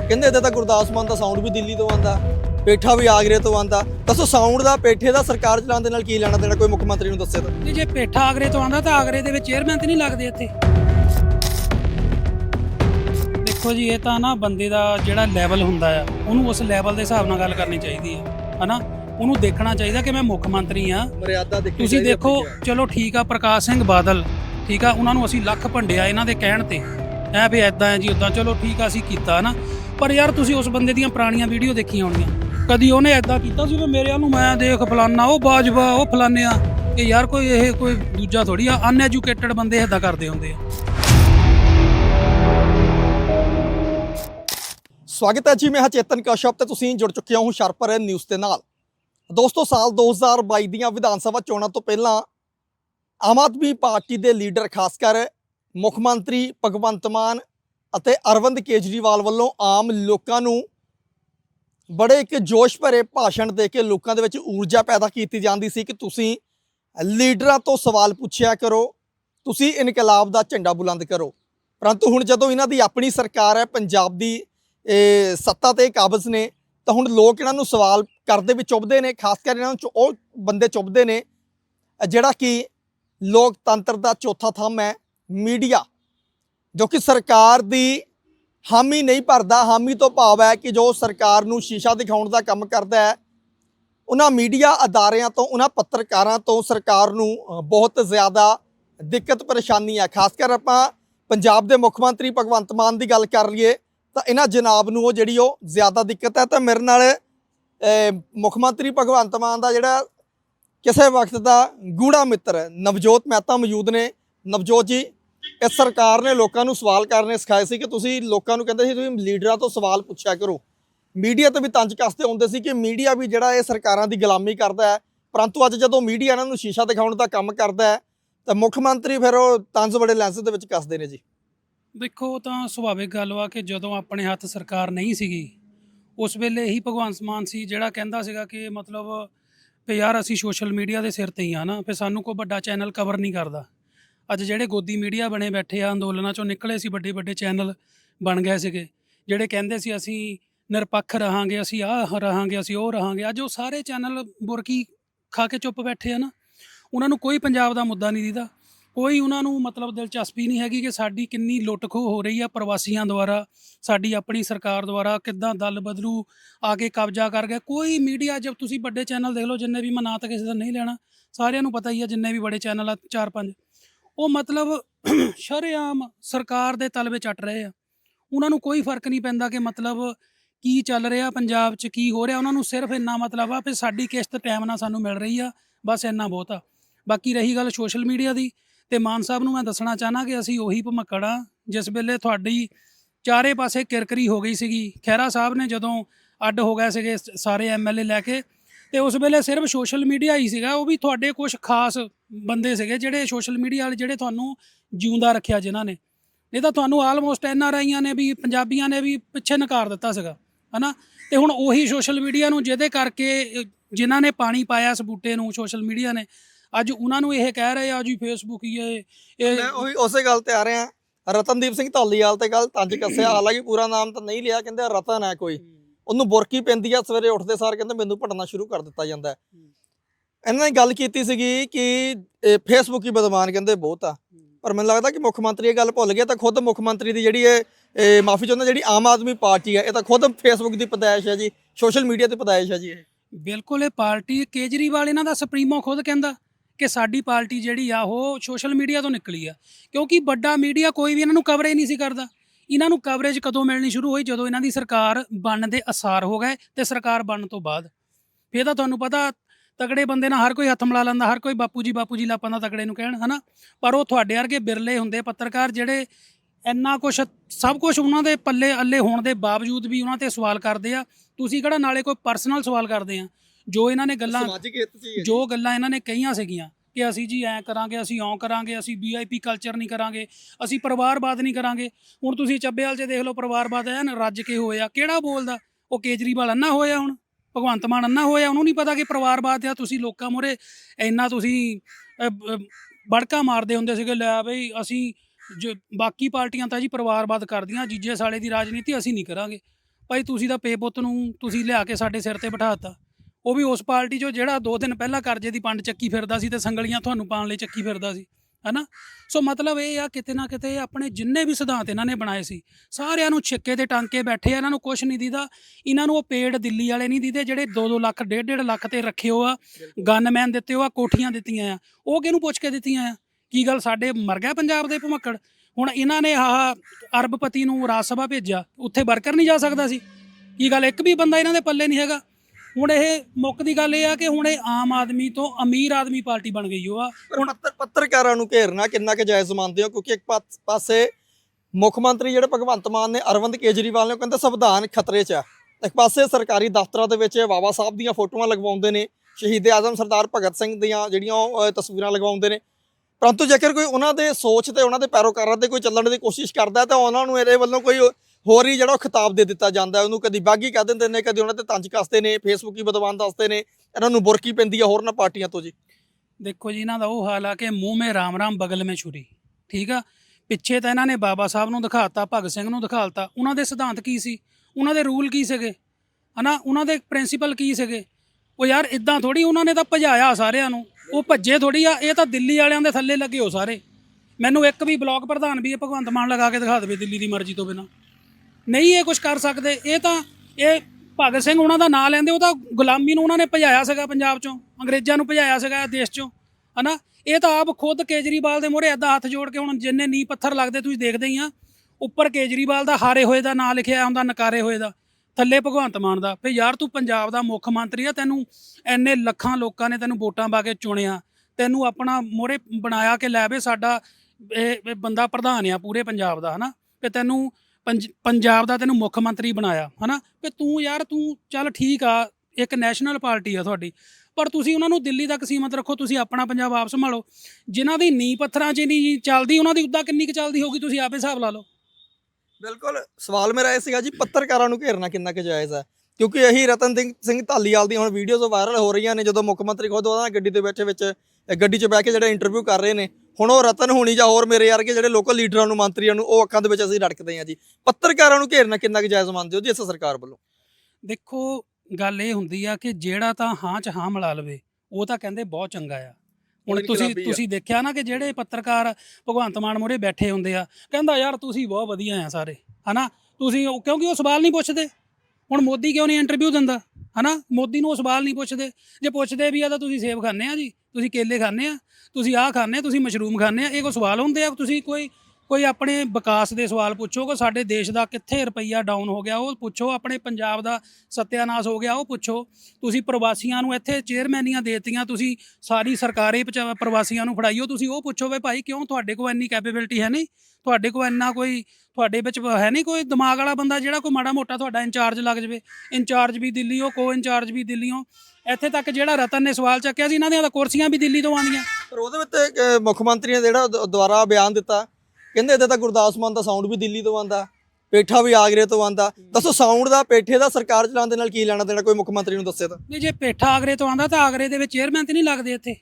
A: ਕਹਿੰਦੇ ਇਹਦੇ ਤਾਂ ਗੁਰਦਾਸ ਮਾਨ ਦਾ ਸਾਊਂਡ ਵੀ ਦਿੱਲੀ ਤੋਂ ਆਂਦਾ ਪੇਠਾ ਵੀ ਆਗਰੇ ਤੋਂ ਆਂਦਾ ਦੱਸੋ ਸਾਊਂਡ ਦਾ ਪੇਠੇ ਦਾ ਸਰਕਾਰ ਚਲਾਉਣ ਦੇ ਨਾਲ ਕੀ ਲੈਣਾ ਦੇਣਾ ਕੋਈ ਮੁੱਖ ਮੰਤਰੀ ਨੂੰ ਦੱਸੇ ਤਾਂ।
B: ਤੇ ਜੇ ਪੇਠਾ ਆਗਰੇ ਤੋਂ ਆਂਦਾ ਤਾਂ ਆਗਰੇ ਦੇ ਵਿੱਚ ਚੇਅਰਮੈਨ ਤੇ ਨਹੀਂ ਲੱਗਦੇ ਇੱਥੇ। ਦੇਖੋ ਜੀ ਇਹ ਤਾਂ ਨਾ ਬੰਦੇ ਦਾ ਜਿਹੜਾ ਲੈਵਲ ਹੁੰਦਾ ਆ ਉਹਨੂੰ ਉਸ ਲੈਵਲ ਦੇ ਹਿਸਾਬ ਨਾਲ ਗੱਲ ਕਰਨੀ ਚਾਹੀਦੀ ਆ ਹਨਾ? ਉਹਨੂੰ ਦੇਖਣਾ ਚਾਹੀਦਾ ਕਿ ਮੈਂ ਮੁੱਖ ਮੰਤਰੀ ਆ।
A: ਮਰਿਆਦਾ ਦੇਖੀ
B: ਤੁਸੀਂ
A: ਹੈ
B: ਦੇਖੋ। ਚਲੋ ਠੀਕ ਆ ਪ੍ਰਕਾਸ਼ ਸਿੰਘ ਬਾਦਲ ਠੀਕ ਆ ਉਹਨਾਂ ਨੂੰ ਅਸੀਂ ਲੱਖ ਭੰਡਿਆ ਇਹਨਾਂ ਦੇ ਕਹਿਣ ਤੇ। ਐ ਵੀ ਐਦਾਂ ਹੈ ਜੀ ਉਦਾਂ ਚਲੋ ਠੀਕ ਆ ਅਸੀਂ ਕੀਤਾ ਨਾ ਪਰ ਯਾਰ ਤੁਸੀਂ ਉਸ ਬੰਦੇ ਦੀਆਂ ਪੁਰਾਣੀਆਂ ਵੀਡੀਓ ਦੇਖੀਆਂ ਹੋਣੀਆਂ। ਕਦੀ ਉਹਨੇ ਐਦਾਂ ਕੀਤਾ ਸੀ ਵੀ ਮੇਰੇ ਨੂੰ ਮੈਂ ਦੇਖ ਫਲਾਨਾ ਉਹ ਬਾਜਵਾ ਉਹ ਫਲਾਨਿਆ। ਇਹ ਯਾਰ ਕੋਈ ਇਹ ਕੋਈ ਦੂਜਾ ਥੋੜੀ ਆ ਅਨਐਜੂਕੇਟਡ ਬੰਦੇ ਐਦਾਂ ਕਰਦੇ ਹੁੰਦੇ ਆ।
A: ਸਵਾਗਤ ਹੈ ਜੀ ਮੈਂ ਹਾਂ ਚੇਤਨ ਕਸ਼ਪ ਤੇ ਤੁਸੀਂ ਜੁੜ ਚੁੱਕੇ ਹੋ ਹੁਸ਼ਿਆਰਪੁਰ ਨਿਊਜ਼ ਦੇ ਨਾਲ। ਦੋਸਤੋ, ਸਾਲ 2022 ਦੀਆਂ ਵਿਧਾਨ ਸਭਾ ਚੋਣਾਂ ਤੋਂ ਪਹਿਲਾਂ ਆਮ ਆਦਮੀ ਪਾਰਟੀ ਦੇ ਲੀਡਰ ਖਾਸ ਕਰ ਮੁੱਖ ਮੰਤਰੀ ਭਗਵੰਤ ਮਾਨ ਅਤੇ ਅਰਵਿੰਦ ਕੇਜਰੀਵਾਲ ਵੱਲੋਂ ਆਮ ਲੋਕਾਂ ਨੂੰ ਬੜੇ ਇੱਕ ਜੋਸ਼ ਭਰੇ ਭਾਸ਼ਣ ਦੇ ਕੇ ਲੋਕਾਂ ਦੇ ਵਿੱਚ ਊਰਜਾ ਪੈਦਾ ਕੀਤੀ ਜਾਂਦੀ ਸੀ ਕਿ ਤੁਸੀਂ ਲੀਡਰਾਂ ਤੋਂ ਸਵਾਲ ਪੁੱਛਿਆ ਕਰੋ, ਤੁਸੀਂ ਇਨਕਲਾਬ ਦਾ ਝੰਡਾ ਬੁਲੰਦ ਕਰੋ। ਪਰੰਤੂ ਹੁਣ ਜਦੋਂ ਇਹਨਾਂ ਦੀ ਆਪਣੀ ਸਰਕਾਰ ਹੈ, ਪੰਜਾਬ ਦੀ ਇਹ ਸੱਤਾ ਤੇ ਕਾਬਜ਼ ਨੇ, ਤਾਂ ਹੁਣ ਲੋਕ ਇਹਨਾਂ ਨੂੰ ਸਵਾਲ ਕਰਦੇ ਵੀ ਚੁੱਭਦੇ ਨੇ, ਖਾਸ ਕਰ ਇਹਨਾਂ ਨੂੰ ਉਹ ਬੰਦੇ ਚੁੱਭਦੇ ਨੇ ਜਿਹੜਾ ਕਿ ਲੋਕਤੰਤਰ ਦਾ ਚੌਥਾ ਥੰਮ ਹੈ, ਮੀਡੀਆ, ਜੋ ਕਿ ਸਰਕਾਰ ਦੀ ਹਾਮੀ ਨਹੀਂ ਭਰਦਾ, ਹਾਮੀ ਤੋਂ ਭਾਵ ਹੈ ਕਿ ਜੋ ਸਰਕਾਰ ਨੂੰ ਸ਼ੀਸ਼ਾ ਦਿਖਾਉਣ ਦਾ ਕੰਮ ਕਰਦਾ ਹੈ, ਉਹਨਾਂ ਮੀਡੀਆ ਅਦਾਰਿਆਂ ਤੋਂ, ਉਹਨਾਂ ਪੱਤਰਕਾਰਾਂ ਤੋਂ ਸਰਕਾਰ ਨੂੰ ਬਹੁਤ ਜ਼ਿਆਦਾ ਦਿੱਕਤ ਪਰੇਸ਼ਾਨੀ ਹੈ। ਖਾਸ ਕਰ ਆਪਾਂ ਪੰਜਾਬ ਦੇ ਮੁੱਖ ਮੰਤਰੀ ਭਗਵੰਤ ਮਾਨ ਦੀ ਗੱਲ ਕਰ ਲਈਏ ਤਾਂ ਇਹਨਾਂ ਜਨਾਬ ਨੂੰ ਉਹ ਜਿਹੜੀ ਉਹ ਜ਼ਿਆਦਾ ਦਿੱਕਤ ਹੈ ਤਾਂ ਮੇਰੇ ਨਾਲ ਮੁੱਖ ਮੰਤਰੀ ਭਗਵੰਤ ਮਾਨ ਦਾ ਜਿਹੜਾ ਕਿਸੇ ਵਕਤ ਦਾ ਗੂੜਾ ਮਿੱਤਰ ਨਵਜੋਤ ਮਹਿਤਾ ਮੌਜੂਦ ਨੇ। ਨਵਜੋਤ ਜੀ, ਇਸ ਸਰਕਾਰ ਨੇ ਲੋਕਾਂ ਨੂੰ ਸਵਾਲ ਕਰਨੇ ਸਿਖਾਏ ਸੀ ਕਿ ਤੁਸੀਂ ਲੋਕਾਂ ਨੂੰ ਕਹਿੰਦੇ ਸੀ ਤੁਸੀਂ ਲੀਡਰਾਂ ਤੋਂ ਸਵਾਲ ਪੁੱਛਿਆ ਕਰੋ। ਮੀਡੀਆ ਤੇ ਵੀ ਤੰਜ ਕੱਸਦੇ ਹੁੰਦੇ ਸੀ ਕਿ ਮੀਡੀਆ ਵੀ ਜਿਹੜਾ ਇਹ ਸਰਕਾਰਾਂ ਦੀ ਗੁਲਾਮੀ ਕਰਦਾ ਹੈ, ਪਰੰਤੂ ਅੱਜ ਜਦੋਂ ਮੀਡੀਆ ਇਹਨਾਂ ਨੂੰ ਸ਼ੀਸ਼ਾ ਦਿਖਾਉਣ ਦਾ ਕੰਮ ਕਰਦਾ ਹੈ, ਤਾਂ ਮੁੱਖ ਮੰਤਰੀ ਫਿਰ ਉਹ ਤੰਜ ਬੜੇ ਲੈਂਸ ਦੇ ਵਿੱਚ ਕੱਸਦੇ ਨੇ ਜੀ।
B: ਦੇਖੋ ਤਾਂ ਸੁਭਾਵਿਕ ਗੱਲ ਵਾ ਕਿ ਜਦੋਂ ਆਪਣੇ ਹੱਥ ਸਰਕਾਰ ਨਹੀਂ ਸੀਗੀ, ਉਸ ਵੇਲੇ ਹੀ ਭਗਵੰਤ ਮਾਨ ਸੀ ਜਿਹੜਾ ਕਹਿੰਦਾ ਸੀਗਾ ਕਿ ਮਤਲਬ ਵੀ ਯਾਰ ਅਸੀਂ ਸੋਸ਼ਲ ਮੀਡੀਆ ਦੇ ਸਿਰ ਤੇ ਹੀ ਆ ਨਾ ਫਿਰ ਸਾਨੂੰ ਕੋਈ ਵੱਡਾ ਚੈਨਲ ਕਵਰ ਨਹੀਂ ਕਰਦਾ। ਅੱਜ ਜਿਹੜੇ ਗੋਦੀ ਮੀਡੀਆ ਬਣੇ ਬੈਠੇ ਆ, ਅੰਦੋਲਨਾਂ ਚੋਂ ਨਿਕਲੇ ਸੀ ਵੱਡੇ ਵੱਡੇ ਚੈਨਲ ਬਣ ਗਏ ਸੀਗੇ, ਜਿਹੜੇ ਕਹਿੰਦੇ ਸੀ ਅਸੀਂ ਨਿਰਪੱਖ ਰਹਾਂਗੇ, ਅਸੀਂ ਆਹ ਰਹਾਂਗੇ, ਅਸੀਂ ਉਹ ਰਹਾਂਗੇ, ਅੱਜ ਉਹ ਸਾਰੇ ਚੈਨਲ ਬੁਰਕੀ ਖਾ ਕੇ ਚੁੱਪ ਬੈਠੇ ਆ ਨਾ। ਉਹਨਾਂ ਨੂੰ ਕੋਈ ਪੰਜਾਬ ਦਾ ਮੁੱਦਾ ਨਹੀਂ ਦੀਦਾ। ਕੋਈ ਉਹਨਾਂ ਨੂੰ ਮਤਲਬ ਦਿਲਚਸਪੀ ਨਹੀਂ ਹੈਗੀ ਕਿ ਸਾਡੀ ਕਿੰਨੀ ਲੁੱਟ ਖੋਹ ਹੋ ਰਹੀ ਆ ਪ੍ਰਵਾਸੀਆਂ ਦੁਆਰਾ, ਸਾਡੀ ਆਪਣੀ ਸਰਕਾਰ ਦੁਆਰਾ, ਕਿੱਦਾਂ ਦਲ ਬਦਲੂ ਆ ਕੇ ਕਬਜ਼ਾ ਕਰ ਗਿਆ। ਕੋਈ ਮੀਡੀਆ ਜਦ ਤੁਸੀਂ ਵੱਡੇ ਚੈਨਲ ਦੇਖ ਲਓ, ਜਿੰਨੇ ਵੀ ਮੈਂ ਨਾਂ ਤਾਂ ਕਿਸੇ ਦਾ ਨਹੀਂ ਲੈਣਾ, ਸਾਰਿਆਂ ਨੂੰ ਪਤਾ ਹੀ ਆ ਜਿੰਨੇ ਵੀ ਬੜੇ ਚੈਨਲ ਆ ਚਾਰ ਪੰਜ ਉਹ ਮਤਲਬ ਸ਼ਰੇਆਮ ਸਰਕਾਰ ਦੇ ਤਲਵੇ ਚੱਟ ਰਹੇ ਆ। ਉਹਨਾਂ ਨੂੰ ਕੋਈ ਫ਼ਰਕ ਨਹੀਂ ਪੈਂਦਾ ਕਿ ਮਤਲਬ ਕੀ ਚੱਲ ਰਿਹਾ ਪੰਜਾਬ 'ਚ, ਕੀ ਹੋ ਰਿਹਾ। ਉਹਨਾਂ ਨੂੰ ਸਿਰਫ ਇੰਨਾ ਮਤਲਬ ਆ ਵੀ ਸਾਡੀ ਕਿਸ਼ਤ ਟਾਈਮ ਨਾਲ ਸਾਨੂੰ ਮਿਲ ਰਹੀ ਆ, ਬਸ ਇੰਨਾ ਬਹੁਤ ਆ। ਬਾਕੀ ਰਹੀ ਗੱਲ ਸੋਸ਼ਲ ਮੀਡੀਆ ਦੀ ਤੇ ਮਾਨ ਸਾਹਿਬ ਨੂੰ ਮੈਂ ਦੱਸਣਾ ਚਾਹਨਾ ਕਿ ਅਸੀਂ ਉਹੀ ਭਮੱਕੜ ਆ ਜਿਸ ਵੇਲੇ ਤੁਹਾਡੀ ਚਾਰੇ ਪਾਸੇ ਕਿਰਕਰੀ ਹੋ ਗਈ ਸੀਗੀ। ਖਹਿਰਾ ਸਾਹਿਬ ਨੇ ਜਦੋਂ ਅੱਡ ਹੋ ਗਏ ਸੀਗੇ ਸ- ਸਾਰੇ ਐਮਐਲਏ ਲੈ ਕੇ ਤੇ ਉਸ ਵੇਲੇ ਸਿਰਫ ਸੋਸ਼ਲ ਮੀਡੀਆ ਹੀ ਸੀਗਾ ਉਹ ਵੀ ਤੁਹਾਡੇ ਕੁਝ ਖਾਸ ਬੰਦੇ ਸੀਗੇ ਜਿਹੜੇ ਸੋਸ਼ਲ ਮੀਡੀਆ ਵਾਲੇ ਜਿਹੜੇ ਤੁਹਾਨੂੰ ਜਿਉਂਦਾ ਰੱਖਿਆ ਜਿਨ੍ਹਾਂ ਨੇ। ਨਹੀਂ ਤਾਂ ਤੁਹਾਨੂੰ ਆਲਮੋਸਟ ਐਨ ਆਰ ਆਈਆਂ ਨੇ ਵੀ ਪੰਜਾਬੀਆਂ ਨੇ ਵੀ ਪਿੱਛੇ ਨਕਾਰ ਦਿੱਤਾ ਸੀਗਾ ਹਨਾ? ਤੇ ਹੁਣ ਉਹੀ ਸੋਸ਼ਲ ਮੀਡੀਆ ਨੂੰ ਜਿਹਦੇ ਕਰਕੇ ਅ, ਜਿਨ੍ਹਾਂ ਨੇ ਪਾਣੀ ਪਾਇਆ ਇਸ ਬੂਟੇ ਨੂੰ ਸੋਸ਼ਲ ਮੀਡੀਆ ਨੇ ਅੱਜ ਉਹਨਾਂ ਨੂੰ ਇਹ ਕਹਿ ਰਹੇ ਆ ਜੀ ਫੇਸਬੁੱਕ ਹੀ ਇਹ ਇਹ
A: ਮੈਂ ਉਹੀ ਉਸੇ ਗੱਲ ਤੇ ਆ ਰਿਹਾ। ਰਤਨਦੀਪ ਸਿੰਘ ਧਾਲੀਵਾਲ ਤੇ ਗੱਲ ਤੰਜ ਕੱਸਿਆ। ਹਾਲਾਂਕਿ ਪੂਰਾ ਨਾਮ ਤਾਂ ਨਹੀਂ ਲਿਆ ਕਹਿੰਦੇ ਰਤਨ ਹੈ ਕੋਈ। ਉਹਨੂੰ ਬੁਰਕੀ ਪੈਂਦੀ ਆ ਸਵੇਰੇ ਉੱਠਦੇ ਸਾਰ ਕਹਿੰਦੇ ਮੈਨੂੰ ਪੜਨਾ ਸ਼ੁਰੂ ਕਰ ਦਿੱਤਾ ਜਾਂਦਾ ਹੈ। ਇਹਨਾਂ ਨੇ ਗੱਲ ਕੀਤੀ ਸੀਗੀ ਕਿ ਫੇਸਬੁੱਕ ਹੀ ਬਦਮਾਨ ਕਹਿੰਦੇ ਬਹੁਤ ਆ। ਪਰ ਮੈਨੂੰ ਲੱਗਦਾ ਕਿ ਮੁੱਖ ਮੰਤਰੀ ਇਹ ਗੱਲ ਭੁੱਲ ਗਿਆ ਤਾਂ ਖੁਦ ਮੁੱਖ ਮੰਤਰੀ ਦੀ ਜਿਹੜੀ ਇਹ ਮਾਫੀ ਚਾਹੁੰਦਾ ਜਿਹੜੀ ਆਮ ਆਦਮੀ ਪਾਰਟੀ ਹੈ ਇਹ ਤਾਂ ਖੁਦ ਫੇਸਬੁੱਕ ਦੀ ਪਦਾਇਸ਼ ਹੈ ਜੀ। ਸੋਸ਼ਲ ਮੀਡੀਆ ਤੇ ਪਦਾਇਸ਼ ਹੈ ਜੀ ਇਹ।
B: ਬਿਲਕੁਲ ਇਹ ਪਾਰਟੀ ਕੇਜਰੀਵਾਲ ਇਹਨਾਂ ਦਾ ਸੁਪਰੀਮੋ ਖੁਦ ਕਹਿੰਦਾ। ਕਿ ਸਾਡੀ ਪਾਰਟੀ ਜਿਹੜੀ ਆ ਉਹ ਸੋਸ਼ਲ ਮੀਡੀਆ ਤੋਂ ਨਿਕਲੀ ਆ। ਕਿਉਂਕਿ ਵੱਡਾ ਮੀਡੀਆ ਕੋਈ ਵੀ ਇਹਨਾਂ ਨੂੰ ਕਵਰੇਜ ਨਹੀਂ ਸੀ ਕਰਦਾ। ਇਹਨਾਂ ਨੂੰ ਕਵਰੇਜ ਕਦੋਂ ਮਿਲਣੀ ਸ਼ੁਰੂ ਹੋਈ? ਜਦੋਂ ਇਹਨਾਂ ਦੀ ਸਰਕਾਰ ਬਣਨ ਦੇ ਅਸਾਰ ਹੋ ਗਏ ਤੇ ਸਰਕਾਰ ਬਣਨ ਤੋਂ ਬਾਅਦ। ਫਿਰ ਤਾਂ ਤੁਹਾਨੂੰ ਪਤਾ ਤਗੜੇ ਬੰਦੇ ਨਾਲ ਹਰ ਕੋਈ ਹੱਥ ਮਿਲਾ ਲੈਂਦਾ, ਹਰ ਕੋਈ ਬਾਪੂ ਜੀ ਬਾਪੂ ਜੀ ਲਾਪਾਂ ਦਾ ਤਗੜੇ ਨੂੰ ਕਹਿਣ, ਹਨਾ? ਪਰ ਉਹ ਤੁਹਾਡੇ ਵਰਗੇ ਬਿਰਲੇ ਹੁੰਦੇ ਪੱਤਰਕਾਰ ਜਿਹੜੇ ਇੰਨਾ ਕੁਛ, ਸਭ ਕੁਝ ਉਹਨਾਂ ਦੇ ਪੱਲੇ ਅੱਲੇ ਹੋਣ ਦੇ ਬਾਵਜੂਦ ਵੀ ਉਹਨਾਂ ਤੇ ਸਵਾਲ ਕਰਦੇ ਆ। ਤੁਸੀਂ ਕਿਹੜਾ ਨਾਲੇ ਕੋਈ ਪਰਸਨਲ ਸਵਾਲ ਕਰਦੇ ਆ? ਜੋ ਇਹਨਾਂ ਨੇ ਗੱਲਾਂ
A: ਸਮਾਜਿਕ ਹਿੱਤ ਹੈ
B: ਜੋ ਗੱਲਾਂ ਇਹਨਾਂ ਨੇ ਕਹੀਆਂ ਸੀਗੀਆਂ ਕਿ ਅਸੀਂ ਜੀ ਐਂ ਕਰਾਂਗੇ ਅਸੀਂ ਔਂ ਕਰਾਂਗੇ ਅਸੀਂ ਵੀਆਈਪੀ ਕਲਚਰ ਨਹੀਂ ਕਰਾਂਗੇ ਅਸੀਂ ਪਰਿਵਾਰਵਾਦ ਨਹੀਂ ਕਰਾਂਗੇ। ਹੁਣ ਤੁਸੀਂ ਚੱਬੇਵਾਲ 'ਚ ਦੇਖ ਲਓ ਪਰਿਵਾਰਵਾਦ ਐਨ ਰੱਜ ਕੇ ਹੋਇਆ। ਕਿਹੜਾ ਬੋਲਦਾ? ਉਹ ਕੇਜਰੀਵਾਲ ਅੰਨਾ ਹੋਇਆ ਹੁਣ ਭਗਵੰਤ ਮਾਨ ਅੰਨਾ ਹੋਇਆ। ਉਹਨੂੰ ਨਹੀਂ ਪਤਾ ਕਿ ਪਰਿਵਾਰਵਾਦ ਆ ਤੁਸੀਂ ਲੋਕਾਂ ਮੂਹਰੇ ਇੰਨਾ ਤੁਸੀਂ ਬੜਕਾ ਮਾਰਦੇ ਹੁੰਦੇ ਸੀਗੇ ਲੈ ਬਈ ਅਸੀਂ ਜੋ ਬਾਕੀ ਪਾਰਟੀਆਂ ਤਾਂ ਜੀ ਪਰਿਵਾਰਵਾਦ ਕਰਦੀਆਂ ਜੀਜੇ ਸਾਲੇ ਦੀ ਰਾਜਨੀਤੀ ਅਸੀਂ ਨਹੀਂ ਕਰਾਂਗੇ। ਭਾਈ ਤੁਸੀਂ ਤਾਂ ਪੇ ਪੁੱਤ ਨੂੰ ਤੁਸੀਂ ਲਿਆ ਕੇ ਸਾਡੇ ਸਿਰ ਤੇ ਬਿਠਾਤਾ ਉਹ ਵੀ ਉਸ ਪਾਰਟੀ 'ਚੋਂ ਜਿਹੜਾ 2 ਦਿਨ ਪਹਿਲਾਂ ਕਰਜ਼ੇ ਦੀ ਪੰਡ ਚੱਕੀ ਫਿਰਦਾ ਸੀ ਤੇ ਸੰਗਲੀਆਂ ਤੁਹਾਨੂੰ ਪਾਉਣ ਲਈ ਚੱਕੀ ਫਿਰਦਾ ਸੀ ਹਨਾ? ਸੋ ਮਤਲਬ ਇਹ ਆ ਕਿਤੇ ਨਾ ਕਿਤੇ ਆਪਣੇ ਜਿੰਨੇ ਵੀ ਸਿਧਾਂਤ ਇਹਨਾਂ ਨੇ ਬਣਾਏ ਸੀ ਸਾਰਿਆਂ ਨੂੰ ਛਿੱਕੇ ਤੇ ਟਾਂਕੇ ਬੈਠੇ ਆ ਇਹਨਾਂ ਨੂੰ ਕੁਝ ਨਹੀਂ ਦੀਦਾ ਇਹਨਾਂ ਨੂੰ ਉਹ ਪੇੜ ਦਿੱਲੀ ਵਾਲੇ ਨਹੀਂ ਦੀਦੇ ਜਿਹੜੇ 2-2 ਲੱਖ 1.5 ਲੱਖ ਤੇ ਰੱਖੇ ਹੋ ਆ ਗਨਮੈਨ ਦਿੱਤੇ ਹੋ ਆ ਕੋਠੀਆਂ ਦਿੱਤੀਆਂ ਆ ਉਹ ਕਿਹਨੂੰ ਪੁੱਛ ਕੇ ਦਿੱਤੀਆਂ ਆ? ਕੀ ਗੱਲ ਸਾਡੇ ਮਰ ਗਿਆ ਪੰਜਾਬ ਦੇ ਭਮੱਕੜ? ਹੁਣ ਇਹਨਾਂ ਨੇ ਆਹ ਅਰਬਪਤੀ ਨੂੰ ਰਾਜ ਸਭਾ ਭੇਜਿਆ ਉੱਥੇ ਵਰਕਰ ਨਹੀਂ ਜਾ ਸਕਦਾ ਸੀ। ਕੀ ਗੱਲ ਇੱਕ ਵੀ ਬੰਦਾ ਇਹਨਾਂ ਦੇ ਪੱਲੇ ਨਹੀਂ ਹੈਗਾ? ਹੁਣ ਇਹ ਮੁੱਕ ਦੀ ਗੱਲ ਇਹ ਆ ਕਿ ਹੁਣ ਇਹ ਆਮ ਆਦਮੀ ਤੋਂ ਅਮੀਰ ਆਦਮੀ ਪਾਰਟੀ ਬਣ ਗਈ ਉਹ ਆ।
A: ਪੱਤਰ ਪੱਤਰਕਾਰਾਂ ਨੂੰ ਘੇਰਨਾ ਕਿੰਨਾ ਕੁ ਜਾਇਜ਼ ਮੰਨਦੇ ਹੋ? ਕਿਉਂਕਿ ਇੱਕ ਪਾਸ- ਮੁੱਖ ਮੰਤਰੀ ਜਿਹੜੇ ਭਗਵੰਤ ਮਾਨ ਨੇ ਅਰਵਿੰਦ ਕੇਜਰੀਵਾਲ ਨੇ ਉਹ ਕਹਿੰਦੇ ਸੰਵਿਧਾਨ ਖਤਰੇ 'ਚ ਆ। ਇੱਕ ਪਾਸੇ ਸਰਕਾਰੀ ਦਫ਼ਤਰਾਂ ਦੇ ਵਿੱਚ ਬਾਬਾ ਸਾਹਿਬ ਦੀਆਂ ਫੋਟੋਆਂ ਲਗਵਾਉਂਦੇ ਨੇ ਸ਼ਹੀਦ ਆਜ਼ਮ ਸਰਦਾਰ ਭਗਤ ਸਿੰਘ ਦੀਆਂ ਜਿਹੜੀਆਂ ਉਹ, ਤਸਵੀਰਾਂ ਲਗਵਾਉਂਦੇ ਨੇ। ਪਰੰਤੂ ਜੇਕਰ ਕੋਈ ਉਹਨਾਂ ਦੇ ਸੋਚ ਤੇ ਉਹਨਾਂ ਦੇ ਪੈਰੋਕਾਰਾਂ ਤੇ ਕੋਈ ਚੱਲਣ ਦੀ ਕੋਸ਼ਿਸ਼ ਕਰਦਾ ਤਾਂ ਉਹਨਾਂ ਨੂੰ ਇਹਦੇ ਵੱਲੋਂ ਕੋਈ ਹੋਰ ਹੀ ਜਿਹੜਾ ਉਹ ਖਿਤਾਬ ਦੇ ਦਿੱਤਾ ਜਾਂਦਾ ਉਹਨੂੰ ਕਦੀ ਬਾਗੀ ਕਹਿ ਦਿੰਦੇ ਨੇ, ਕਦੀ ਉਹਨਾਂ ਤੇ ਤੰਜ ਕੱਸਦੇ ਨੇ ਫੇਸਬੁੱਕੀ ਬਦਵਾਨ ਦੱਸਦੇ ਨੇ, ਇਹਨਾਂ ਨੂੰ ਬੁਰਕੀ ਪੈਂਦੀ ਆ ਹੋਰਨਾਂ ਪਾਰਟੀਆਂ ਤੋਂ ਜੀ।
B: ਦੇਖੋ ਜੀ, ਇਹਨਾਂ ਦਾ ਉਹ ਹਾਲ ਆ ਕਿ ਮੂੰਹ ਮੇ ਰਾਮ ਰਾਮ, ਬਗਲ ਮੇ ਛੁਰੀ, ਠੀਕ ਆ? ਪਿੱਛੇ ਤਾਂ ਇਹਨਾਂ ਨੇ ਬਾਬਾ ਸਾਹਿਬ ਨੂੰ ਦਿਖਾਤਾ, ਭਗਤ ਸਿੰਘ ਨੂੰ ਦਿਖਾਲਤਾ, ਉਹਨਾਂ ਦੇ ਸਿਧਾਂਤ ਕੀ ਸੀ? ਉਹਨਾਂ ਦੇ ਰੂਲ ਕੀ ਸੀਗੇ? ਹਨਾ? ਉਹਨਾਂ ਦੇ ਪ੍ਰਿੰਸੀਪਲ ਕੀ ਸੀਗੇ? ਉਹ ਯਾਰ ਇਦਾਂ ਥੋੜੀ ਉਹਨਾਂ ਨੇ ਤਾਂ ਭਜਾਇਆ ਸਾਰਿਆਂ ਨੂੰ, ਉਹ ਭੱਜੇ ਥੋੜੀ ਆ, ਇਹ ਤਾਂ ਦਿੱਲੀ ਵਾਲਿਆਂ ਦੇ ਥੱਲੇ ਲੱਗੇ ਹੋ ਸਾਰੇ। ਮੈਨੂੰ ਇੱਕ ਵੀ ਬਲਾਕ ਪ੍ਰਧਾਨ ਵੀ ਇਹ ਭਗਵੰਤ ਮਾਨ ਲਗਾ ਕੇ ਦਿਖਾ ਦੇਵੇ ਦਿੱਲੀ ਦੀ ਮਰਜ਼ੀ ਤੋਂ ਬਿਨਾ। ਨਹੀਂ ਇਹ ਕੁਝ ਕਰ ਸਕਦੇ। ਇਹ ਤਾਂ, ਇਹ ਭਗਤ ਸਿੰਘ ਉਹਨਾਂ ਦਾ ਨਾਂ ਲੈਂਦੇ, ਉਹ ਤਾਂ ਗੁਲਾਮੀ ਨੂੰ ਉਹਨਾਂ ਨੇ ਭਜਾਇਆ ਸੀਗਾ ਪੰਜਾਬ ਚੋਂ, ਅੰਗਰੇਜ਼ਾਂ ਨੂੰ ਭਜਾਇਆ ਸੀਗਾ ਦੇਸ਼ ਚੋਂ, ਹਨਾ? ਇਹ ਤਾਂ ਆਪ ਖੁਦ ਕੇਜਰੀਵਾਲ ਦੇ ਮੂਹਰੇ ਐਦਾਂ ਹੱਥ ਜੋੜ ਕੇ ਹੁਣ ਜਿੰਨੇ ਨੀ ਪੱਥਰ ਲੱਗਦੇ ਤੁਸੀਂ ਦੇਖਦੇ ਹੀ ਆ, ਉੱਪਰ ਕੇਜਰੀਵਾਲ ਦਾ ਹਾਰੇ ਹੋਏ ਦਾ ਨਾਂ ਲਿਖਿਆ ਹੁੰਦਾ, ਨਕਾਰੇ ਹੋਏ ਦਾ, ਥੱਲੇ ਭਗਵੰਤ ਮਾਨ ਦਾ। ਫੇ ਯਾਰ ਤੂੰ ਪੰਜਾਬ ਦਾ ਮੁੱਖ ਮੰਤਰੀ ਆ, ਤੈਨੂੰ ਐਨੇ ਲੱਖਾਂ ਲੋਕਾਂ ਨੇ ਤੈਨੂੰ ਵੋਟਾਂ ਪਾ ਕੇ ਚੁਣਿਆ, ਤੈਨੂੰ ਆਪਣਾ ਮੋਹਰੇ ਬਣਾਇਆ ਕਿ ਲੈ ਵੇ ਸਾਡਾ ਇਹ ਬੰਦਾ ਪ੍ਰਧਾਨ ਆ ਪੂਰੇ ਪੰਜਾਬ ਦਾ, ਹਨਾ? ਤੇ ਤੈਨੂੰ ਪੰਜਾਬ ਦਾ ਤੈਨੂੰ ਮੁੱਖ ਮੰਤਰੀ ਬਣਾਇਆ, ਹਨਾ? ਕਿ ਤੂੰ ਯਾਰ, ਤੂੰ ਚੱਲ ਠੀਕ ਆ, ਇੱਕ ਨੈਸ਼ਨਲ ਪਾਰਟੀ ਆ ਤੁਹਾਡੀ, ਪਰ ਤੁਸੀਂ ਉਹਨਾਂ ਨੂੰ ਦਿੱਲੀ ਤੱਕ ਸੀਮਤ ਰੱਖੋ, ਤੁਸੀਂ ਆਪਣਾ ਪੰਜਾਬ ਆਪ ਸੰਭਾਲੋ। ਜਿਨ੍ਹਾਂ ਦੀ ਨੀ ਪੱਥਰਾਂ 'ਚ ਨਹੀਂ ਚੱਲਦੀ, ਉਹਨਾਂ ਦੀ ਉੱਦਾਂ ਕਿੰਨੀ ਕੁ ਚੱਲਦੀ ਹੋਊਗੀ, ਤੁਸੀਂ ਆਪੇ ਹਿਸਾਬ ਲਾ ਲਓ।
A: ਬਿਲਕੁਲ, ਸਵਾਲ ਮੇਰਾ ਇਹ ਸੀਗਾ ਜੀ, ਪੱਤਰਕਾਰਾਂ ਨੂੰ ਘੇਰਨਾ ਕਿੰਨਾ ਕੁ ਜਾਇਜ਼ ਹੈ ਕਿਉਂਕਿ ਇਹੀ ਰਤਨ ਸਿੰਘ- ਧਾਲੀਵਾਲ ਢਾਲੀਵਾਲ ਦੀਆਂ ਹੁਣ ਵੀਡੀਓਜ਼ ਵਾਇਰਲ ਹੋ ਰਹੀਆਂ ਨੇ, ਜਦੋਂ ਮੁੱਖ ਮੰਤਰੀ ਖੁਦ ਉਹਦਾ ਗੱਡੀ ਦੇ ਵਿੱਚ ਵਿੱਚ, ਗੱਡੀ 'ਚ ਬਹਿ ਕੇ ਜਿਹੜੇ ਇੰਟਰਵਿਊ ਕਰ ਰਹੇ ਨੇ ਹੁਣ ਉਹ ਰਤਨ ਹੋਣੀ ਜਾਂ ਹੋਰ ਮੇਰੇ ਵਰਗੇ ਜਿਹੜੇ ਲੋਕਲ ਲੀਡਰਾਂ ਨੂੰ ਮੰਤਰੀਆਂ ਨੂੰ ਉਹ ਅੱਖਾਂ ਦੇ ਵਿੱਚ ਅਸੀਂ ਰੜਕਦੇ ਹਾਂ ਜੀ। ਪੱਤਰਕਾਰਾਂ ਨੂੰ ਘੇਰਨਾ ਕਿੰਨਾ ਕੁ ਜਾਇਜ਼ ਮੰਨਦੇ ਹੋ ਜੀ ਇਸ ਸਰਕਾਰ ਵੱਲੋਂ?
B: ਦੇਖੋ ਗੱਲ ਇਹ ਹੁੰਦੀ ਆ ਕਿ ਜਿਹੜਾ ਤਾਂ ਹਾਂ 'ਚ ਹਾਂ ਮਿਲਾ ਲਵੇ ਉਹ ਤਾਂ ਕਹਿੰਦੇ ਬਹੁਤ ਚੰਗਾ ਆ। ਹੁਣ ਤੁਸੀਂ। ਤੁਸੀਂ ਦੇਖਿਆ ਨਾ ਕਿ ਜਿਹੜੇ ਪੱਤਰਕਾਰ ਭਗਵੰਤ ਮਾਨ ਮੋਰੇ ਬੈਠੇ ਹੁੰਦੇ ਆ ਕਹਿੰਦਾ ਯਾਰ ਤੁਸੀਂ ਬਹੁਤ ਵਧੀਆ ਆ ਸਾਰੇ ਹਨਾ? ਤੁਸੀਂ ਕਿਉਂਕਿ ਉਹ ਸਵਾਲ ਨਹੀਂ ਪੁੱਛਦੇ। ਹੁਣ ਮੋਦੀ ਕਿਉਂ ਨਹੀਂ ਇੰਟਰਵਿਊ ਦਿੰਦਾ? ਹਨਾ? ਮੋਦੀ ਨੂੰ ਉਹ ਸਵਾਲ ਨਹੀਂ ਪੁੱਛਦੇ। ਜੇ ਪੁੱਛਦੇ ਵੀ ਆ ਤਾਂ ਤੁਸੀਂ ਸੇਬ ਖਾਂਦੇ ਆ ਜੀ, ਤੁਸੀਂ ਕੇਲੇ ਖਾਂਦੇ ਆ, ਤੁਸੀਂ ਆਹ ਖਾਂਦੇ ਆ, ਤੁਸੀਂ ਮਸ਼ਰੂਮ ਖਾਂਦੇ ਆ, ਇਹ ਕੋਈ ਸਵਾਲ ਹੁੰਦੇ ਆ? ਤੁਸੀਂ ਕੋਈ ਕੋਈ ਆਪਣੇ ਵਿਕਾਸ ਦੇ ਸਵਾਲ ਪੁੱਛੋ ਕਿ ਸਾਡੇ ਦੇਸ਼ ਦਾ ਕਿੱਥੇ ਰੁਪਈਆ ਡਾਊਨ ਹੋ ਗਿਆ, ਉਹ ਪੁੱਛੋ, ਆਪਣੇ ਪੰਜਾਬ ਦਾ ਸਤਿਆਨਾਸ਼ ਹੋ ਗਿਆ, ਉਹ ਪੁੱਛੋ। ਤੁਸੀਂ ਪ੍ਰਵਾਸੀਆਂ ਨੂੰ ਇੱਥੇ ਚੇਅਰਮੈਨੀਆਂ ਦੇਤੀਆਂ, ਤੁਸੀਂ ਸਾਰੀ ਸਰਕਾਰੇ ਪਚ- ਪ੍ਰਵਾਸੀਆਂ ਨੂੰ ਫੜਾਈਓ, ਤੁਸੀਂ ਉਹ ਪੁੱਛੋ ਵੀ ਭਾਈ ਕਿਉਂ ਤੁਹਾਡੇ ਕੋਲ ਇੰਨੀ ਕੈਪੇਬਿਲਿਟੀ ਹੈ ਨਹੀਂ? ਤੁਹਾਡੇ ਕੋਲ ਇੰਨਾ ਕੋਈ ਤੁਹਾਡੇ ਵਿੱਚ ਹੈ ਨਹੀਂ ਕੋਈ ਦਿਮਾਗ ਵਾਲਾ ਬੰਦਾ ਜਿਹੜਾ ਕੋਈ ਮਾੜਾ ਮੋਟਾ ਤੁਹਾਡਾ ਇੰਚਾਰਜ ਲੱਗ ਜਾਵੇ? ਇੰਚਾਰਜ ਵੀ ਦਿੱਲੀੋਂ ਕੋ ਇੰਚਾਰਜ ਵੀ ਦਿੱਲੀੋਂ। ਇੱਥੇ ਤੱਕ ਜਿਹੜਾ ਰਤਨ ਨੇ ਸਵਾਲ ਚੱਕਿਆ ਸੀ ਇਹਨਾਂ ਦੀਆਂ ਤਾਂ ਕੁਰਸੀਆਂ ਵੀ ਦਿੱਲੀ ਤੋਂ ਆਉਂਦੀਆਂ।
A: ਪਰ ਉਹਦੇ ਵਿੱਚ ਅਹ, ਮੁੱਖ ਮੰਤਰੀ ਨੇ ਜਿਹੜਾ ਦ- ਦੁਬਾਰਾ ਬਿਆਨ ਦਿੱਤਾ ਕਹਿੰਦੇ ਇਹਦੇ ਤਾਂ ਗੁਰਦਾਸ ਮਾਨ ਦਾ ਸਾਊਂਡ ਵੀ ਦਿੱਲੀ ਤੋਂ ਆਂਦਾ ਪੇਠਾ ਵੀ ਆਗਰੇ ਤੋਂ ਆਂਦਾ ਦੱਸੋ ਸਾਊਂਡ ਦਾ ਪੇਠੇ ਦਾ ਸਰਕਾਰ ਚਲਾਉਣ ਦੇ ਨਾਲ ਕੀ ਲੈਣਾ ਦੇਣਾ ਕੋਈ ਮੁੱਖ ਮੰਤਰੀ ਨੂੰ ਦੱਸੇ ਤਾਂ।
B: ਨਹੀਂ ਜੇ ਪੇਠਾ ਆਗਰੇ ਤੋਂ ਆਂਦਾ ਤਾਂ ਆਗਰੇ ਦੇ ਵਿੱਚ ਚੇਅਰਮੈਨ ਤੇ ਨਹੀਂ ਲੱਗਦੇ ਇੱਥੇ।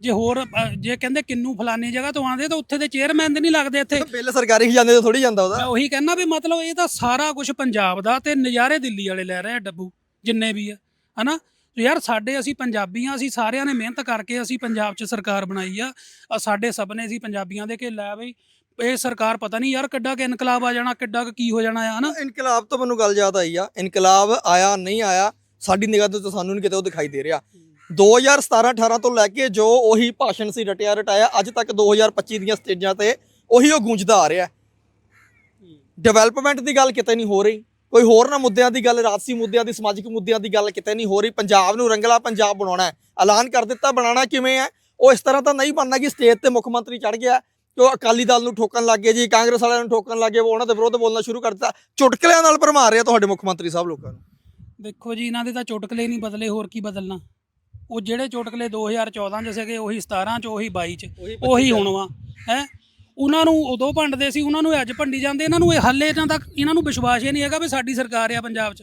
B: ਜੇ ਹੋਰ ਅ, ਜੇ ਕਹਿੰਦੇ ਕਿੰਨੂ ਫਲਾਨੀ ਜਗ੍ਹਾ ਤੋਂ ਆਂਦੇ ਤਾਂ ਉੱਥੇ ਦੇ ਚੇਅਰਮੈਨ ਤੇ ਨਹੀਂ ਲੱਗਦੇ ਇੱਥੇ।
A: ਬਿੱਲ ਸਰਕਾਰੀ ਖਜ਼ਾਨੇ ਤੋਂ ਥੋੜੀ ਜਾਂਦਾ ਉਹਦਾ।
B: ਮੈਂ ਉਹੀ ਕਹਿੰਦਾ ਵੀ ਮਤਲਬ ਇਹ ਤਾਂ ਸਾਰਾ ਕੁਝ ਪੰਜਾਬ ਦਾ ਤੇ ਨਜ਼ਾਰੇ ਦਿੱਲੀ ਵਾਲੇ ਲੈ ਰਹੇ ਆ ਡੱਬੂ ਜਿੰਨੇ ਵੀ ਆ ਹਨਾ? ਤੇ ਯਾਰ ਸਾਡੇ ਅਸੀਂ ਪੰਜਾਬੀਆਂ ਅਸੀਂ ਸਾਰਿਆਂ ਨੇ ਮਿਹਨਤ ਕਰਕੇ ਅਸੀਂ ਪੰਜਾਬ 'ਚ ਸਰਕਾਰ ਬਣਾਈ ਆ। ਆਹ ਸਾਡੇ ਸੁਪਨੇ ਸੀ ਪੰਜਾਬੀਆਂ ਦੇ ਕਿ ਲੈ ਬਈ। ਇਹ ਸਰਕਾਰ ਪਤਾ ਨਹੀਂ ਯਾਰ ਕਿੱਡਾ ਕਿ ਇਨਕਲਾਬ ਆ ਜਾਣਾ ਕਿੱਡਾ ਕੁ ਕੀ ਹੋ ਜਾਣਾ ਆ ਹਨਾ?
A: ਇਨਕਲਾਬ ਤੋਂ ਮੈਨੂੰ ਗੱਲ ਯਾਦ ਆਈ ਆ। ਇਨਕਲਾਬ ਆਇਆ ਨਹੀਂ ਆਇਆ ਸਾਡੀ ਨਿਗਾਹ ਤੋਂ ਤਾਂ ਸਾਨੂੰ ਨਹੀਂ ਕਿਤੇ ਉਹ ਦਿਖਾਈ ਦੇ ਰਿਹਾ। 2017 18 ਤੋਂ ਲੈ ਕੇ ਜੋ ਉਹੀ ਭਾਸ਼ਣ ਸੀ, ਰਟਿਆ ਰਟਾਇਆ, ਅੱਜ ਤੱਕ 2025 ਦੀਆਂ ਸਟੇਜਾਂ ਤੇ ਉਹੀ ਉਹ ਗੂੰਜਦਾ ਆ ਰਿਹਾ। ਡਿਵੈਲਪਮੈਂਟ ਦੀ ਗੱਲ ਕਿਤੇ ਨਹੀਂ ਹੋ ਰਹੀ। ਕੋਈ ਹੋਰ ਨਾ ਮੁੱਦਿਆਂ ਦੀ ਗੱਲ, ਰਾਜਸੀ ਮੁੱਦਿਆਂ ਦੀ, ਸਮਾਜਿਕ ਮੁੱਦਿਆਂ ਦੀ ਗੱਲ ਕਿਤੇ ਨਹੀਂ ਹੋ ਰਹੀ। ਪੰਜਾਬ ਨੂੰ ਰੰਗਲਾ ਪੰਜਾਬ ਬਣਾਉਣਾ ਐਲਾਨ ਕਰ ਦਿੱਤਾ, ਬਣਾਉਣਾ ਕਿਵੇਂ ਹੈ? ਉਹ ਇਸ ਤਰ੍ਹਾਂ ਤਾਂ ਨਹੀਂ ਬਣਨਾ ਕਿ ਸਟੇਜ ਤੇ ਮੁੱਖ ਮੰਤਰੀ ਚੜ ਗਿਆ, ਕਿ ਉਹ ਅਕਾਲੀ ਦਲ ਨੂੰ ਠੋਕਣ ਲੱਗ ਗਏ ਜੀ, ਕਾਂਗਰਸ ਵਾਲਿਆਂ ਨੂੰ ਠੋਕਣ ਲੱਗ ਗਏ ਉਹ ਉਹਨਾਂ ਦੇ ਵਿਰੁੱਧ ਬੋਲਣਾ ਸ਼ੁਰੂ ਕਰ ਦਿੱਤਾ। ਚੁਟਕਲਿਆਂ ਨਾਲ ਭਰਮਾ ਰਿਹਾ ਤੁਹਾਡੇ ਮੁੱਖ ਮੰਤਰੀ ਸਾਹਿਬ ਲੋਕਾਂ ਨੂੰ।
B: ਦੇਖੋ ਜੀ, ਇਹਨਾਂ ਦੇ ਤਾਂ ਚੁਟਕਲੇ ਨਹੀਂ ਬਦਲੇ, ਹੋਰ ਕੀ ਬਦਲਣਾ? ਉਹ ਜਿਹੜੇ ਚੁਟਕਲੇ 2014 ਚ ਸੀਗੇ ਉਹੀ 17 ਚ ਉਹੀ 22 ਚ ਉਹੀ ਹੁਣ ਵਾ ਹੈ? ਉਹਨਾਂ ਨੂੰ ਉਦੋਂ ਭੰਡਦੇ ਸੀ ਉਹਨਾਂ ਨੂੰ ਅੱਜ ਭੰਡੀ ਜਾਂਦੇ ਇਹਨਾਂ ਨੂੰ ਇਹ ਹੱਲੇ ਇਹਨਾਂ ਤੱਕ ਇਹਨਾਂ ਨੂੰ ਵਿਸ਼ਵਾਸ ਹੀ ਨਹੀਂ ਹੈਗਾ ਵੀ ਸਾਡੀ ਸਰਕਾਰ ਆ ਪੰਜਾਬ 'ਚ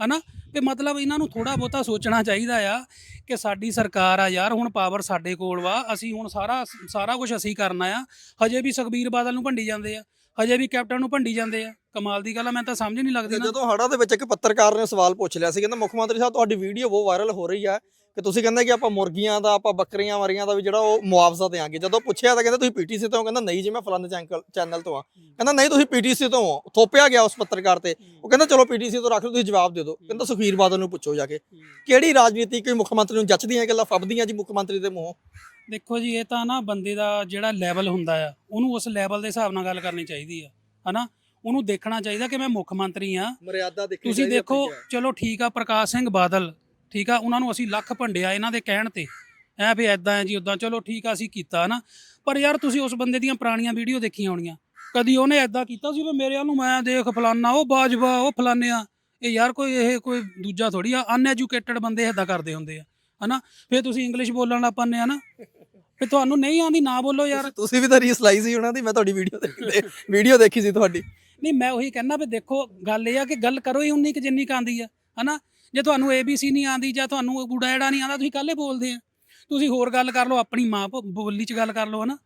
B: ਹਨਾ? ਵੀ ਮਤਲਬ ਇਹਨਾਂ ਨੂੰ ਥੋੜਾ ਬਹੁਤਾ ਸੋਚਣਾ ਚਾਹੀਦਾ ਆ ਕਿ ਸਾਡੀ ਸਰਕਾਰ ਆ ਯਾਰ ਹੁਣ ਪਾਵਰ ਸਾਡੇ ਕੋਲ ਵਾ ਅਸੀਂ ਹੁਣ ਸਾਰਾ ਸਾਰਾ ਕੁਝ ਅਸੀਂ ਕਰਨਾ ਆ ਹਜੇ ਵੀ ਸੁਖਬੀਰ ਬਾਦਲ ਨੂੰ ਭੰਡੀ ਜਾਂਦੇ ਆ ਹਜੇ ਵੀ ਕੈਪਟਨ ਨੂੰ ਭੰਡੀ ਜਾਂਦੇ ਆ ਕਮਾਲ ਦੀ ਗੱਲ ਆ ਮੈਂ ਤਾਂ ਸਮਝ ਨਹੀਂ ਲੱਗਦੀ
A: ਜਦੋਂ ਹੜਾ ਦੇ ਵਿੱਚ ਇੱਕ ਪੱਤਰਕਾਰ ਨੇ ਸਵਾਲ ਪੁੱਛ ਲਿਆ ਸੀ ਕਹਿੰਦਾ ਮੁੱਖ ਮੰਤਰੀ ਸਾਹਿਬ ਤੁਹਾਡੀ ਵੀਡੀਓ ਬਹੁਤ ਵਾਇਰਲ ਹੋ ਰਹੀ ਹੈ ਕਿ ਤੁਸੀਂ ਕਹਿੰਦੇ ਕਿ ਆਪਾਂ ਮੁਰਗੀਆਂ ਦਾ ਆਪਾਂ ਬੱਕਰੀਆਂ ਮਰੀਆਂ ਦਾ ਵੀ ਜਿਹੜਾ ਉਹ ਮੁਆਵਜ਼ਾ ਦੇਾਂਗੇ ਜਦੋਂ ਪੁੱਛਿਆ ਤਾਂ ਕਹਿੰਦਾ ਤੁਸੀਂ ਪੀਟੀਸੀ ਤੋਂ ਕਹਿੰਦਾ ਨਹੀਂ ਜੀ ਮੈਂ ਫਲਾਣੇ ਚੈਨਲ ਚੈਨਲ ਤੋਂ ਆ ਕਹਿੰਦਾ ਨਹੀਂ ਤੁਸੀਂ ਪੀਟੀਸੀ ਤੋਂ ਹੋ। ਥੋਪਿਆ ਗਿਆ ਉਸ ਪੱਤਰਕਾਰ ਤੇ। ਉਹ ਕਹਿੰਦਾ ਚਲੋ ਪੀਟੀਸੀ ਤੋਂ ਰੱਖ ਲਓ ਤੁਸੀਂ ਜਵਾਬ ਦੇ ਦਿਓ। ਕਹਿੰਦਾ ਸੁਖਬੀਰ ਬਾਦਲ ਨੂੰ ਪੁੱਛੋ ਜਾ ਕੇ ਕਿਹੜੀ ਰਾਜਨੀਤੀ ਕੋਈ ਮੁੱਖ ਮੰਤਰੀ ਨੂੰ ਜੱਚਦੀਆਂ ਗੱਲਾਂ ਫੱਬਦੀਆਂ ਜੀ ਮੁੱਖ ਮੰਤਰੀ ਦੇ ਮੂੰਹੋਂ?
B: ਦੇਖੋ ਜੀ ਇਹ ਤਾਂ ਨਾ ਬੰਦੇ ਦਾ ਜਿਹੜਾ ਲੈਵਲ ਹੁੰਦਾ ਆ ਉਹਨੂੰ ਉਸ ਲੈਵਲ ਦੇ ਹਿਸਾਬ ਨਾਲ ਗੱਲ ਕਰਨੀ ਚਾਹੀਦੀ ਆ ਹਨਾ? ਉਹਨੂੰ ਦੇਖਣਾ ਚਾਹੀਦਾ ਕਿ ਮੈਂ ਮੁੱਖ ਮੰਤਰੀ ਆ
A: ਮਰਿਆਦਾ ਦੇਖਣੀ
B: ਤੁਸੀਂ ਦੇਖੋ। ਚਲੋ ਠੀਕ ਆ ਪ੍ਰਕਾਸ਼ ਸਿੰਘ ਬਾਦਲ ਠੀਕ ਆ? ਉਹਨਾਂ ਨੂੰ ਅਸੀਂ ਲੱਖ ਭੰਡਿਆ ਇਹਨਾਂ ਦੇ ਕਹਿਣ ਤੇ। ਐ ਵੀ ਐਦਾਂ ਹੈ ਜੀ ਉਦਾਂ ਚਲੋ ਠੀਕ ਆ ਅਸੀਂ ਕੀਤਾ ਨਾ ਪਰ ਯਾਰ ਤੁਸੀਂ ਉਸ ਬੰਦੇ ਦੀਆਂ ਪੁਰਾਣੀਆਂ ਵੀਡੀਓ ਦੇਖੀਆਂ ਹੋਣੀਆਂ। ਕਦੀ ਉਹਨੇ ਐਦਾਂ ਕੀਤਾ ਸੀ ਵੀ ਮੇਰੇ ਵੱਲ ਨੂੰ ਮੈਂ ਦੇਖ ਫਲਾਨਾ ਉਹ ਬਾਜਵਾ ਉਹ ਫਲਾਨਿਆ। ਇਹ ਯਾਰ ਕੋਈ ਇਹ ਕੋਈ ਦੂਜਾ ਥੋੜੀ ਆ ਅਨਐਜੂਕੇਟਡ ਬੰਦੇ ਐਦਾਂ ਕਰਦੇ ਹੁੰਦੇ ਆ ਹਨਾ? ਫਿਰ ਤੁਸੀਂ ਇੰਗਲਿਸ਼ ਬੋਲਣ ਲੱਗ ਪੰਨੇ ਆ ਨਾ ਫਿਰ ਤੁਹਾਨੂੰ ਨਹੀਂ ਆਂਦੀ ਨਾ ਬੋਲੋ ਯਾਰ।
A: ਤੁਸੀਂ ਵੀ ਤਾਂ ਰੀਸ ਲਾਈ ਸੀ ਉਹਨਾਂ ਦੀ ਮੈਂ ਤੁਹਾਡੀ ਵੀਡੀਓ ਦੇਖੀ ਵੀਡੀਓ ਦੇਖੀ ਸੀ ਤੁਹਾਡੀ।
B: ਨਹੀਂ ਮੈਂ ਉਹੀ ਕਹਿੰਦਾ ਵੀ ਦੇਖੋ ਗੱਲ ਇਹ ਆ ਕਿ ਗੱਲ ਕਰੋ ਹੀ ਉਨੀ ਕਿ ਜਿੰਨੀ ਕੁ ਆਂਦੀ ਆ ਹਨਾ? ਜੇ ਤੁਹਾਨੂੰ ABC ਨਹੀਂ ਆਂਦੀ ਜਾਂ ਤੁਹਾਨੂੰ ਗੂੜਾ ਜਿਹੜਾ ਨਹੀਂ ਆਂਦਾ ਤੁਸੀਂ ਕੱਲੇ ਬੋਲਦੇ ਆ। ਤੁਸੀਂ ਹੋਰ ਗੱਲ ਕਰ ਲਓ, ਆਪਣੀ ਮਾਂ ਭ- ਬੋਲੀ 'ਚ ਗੱਲ ਕਰ ਲਓ, ਹਨਾ।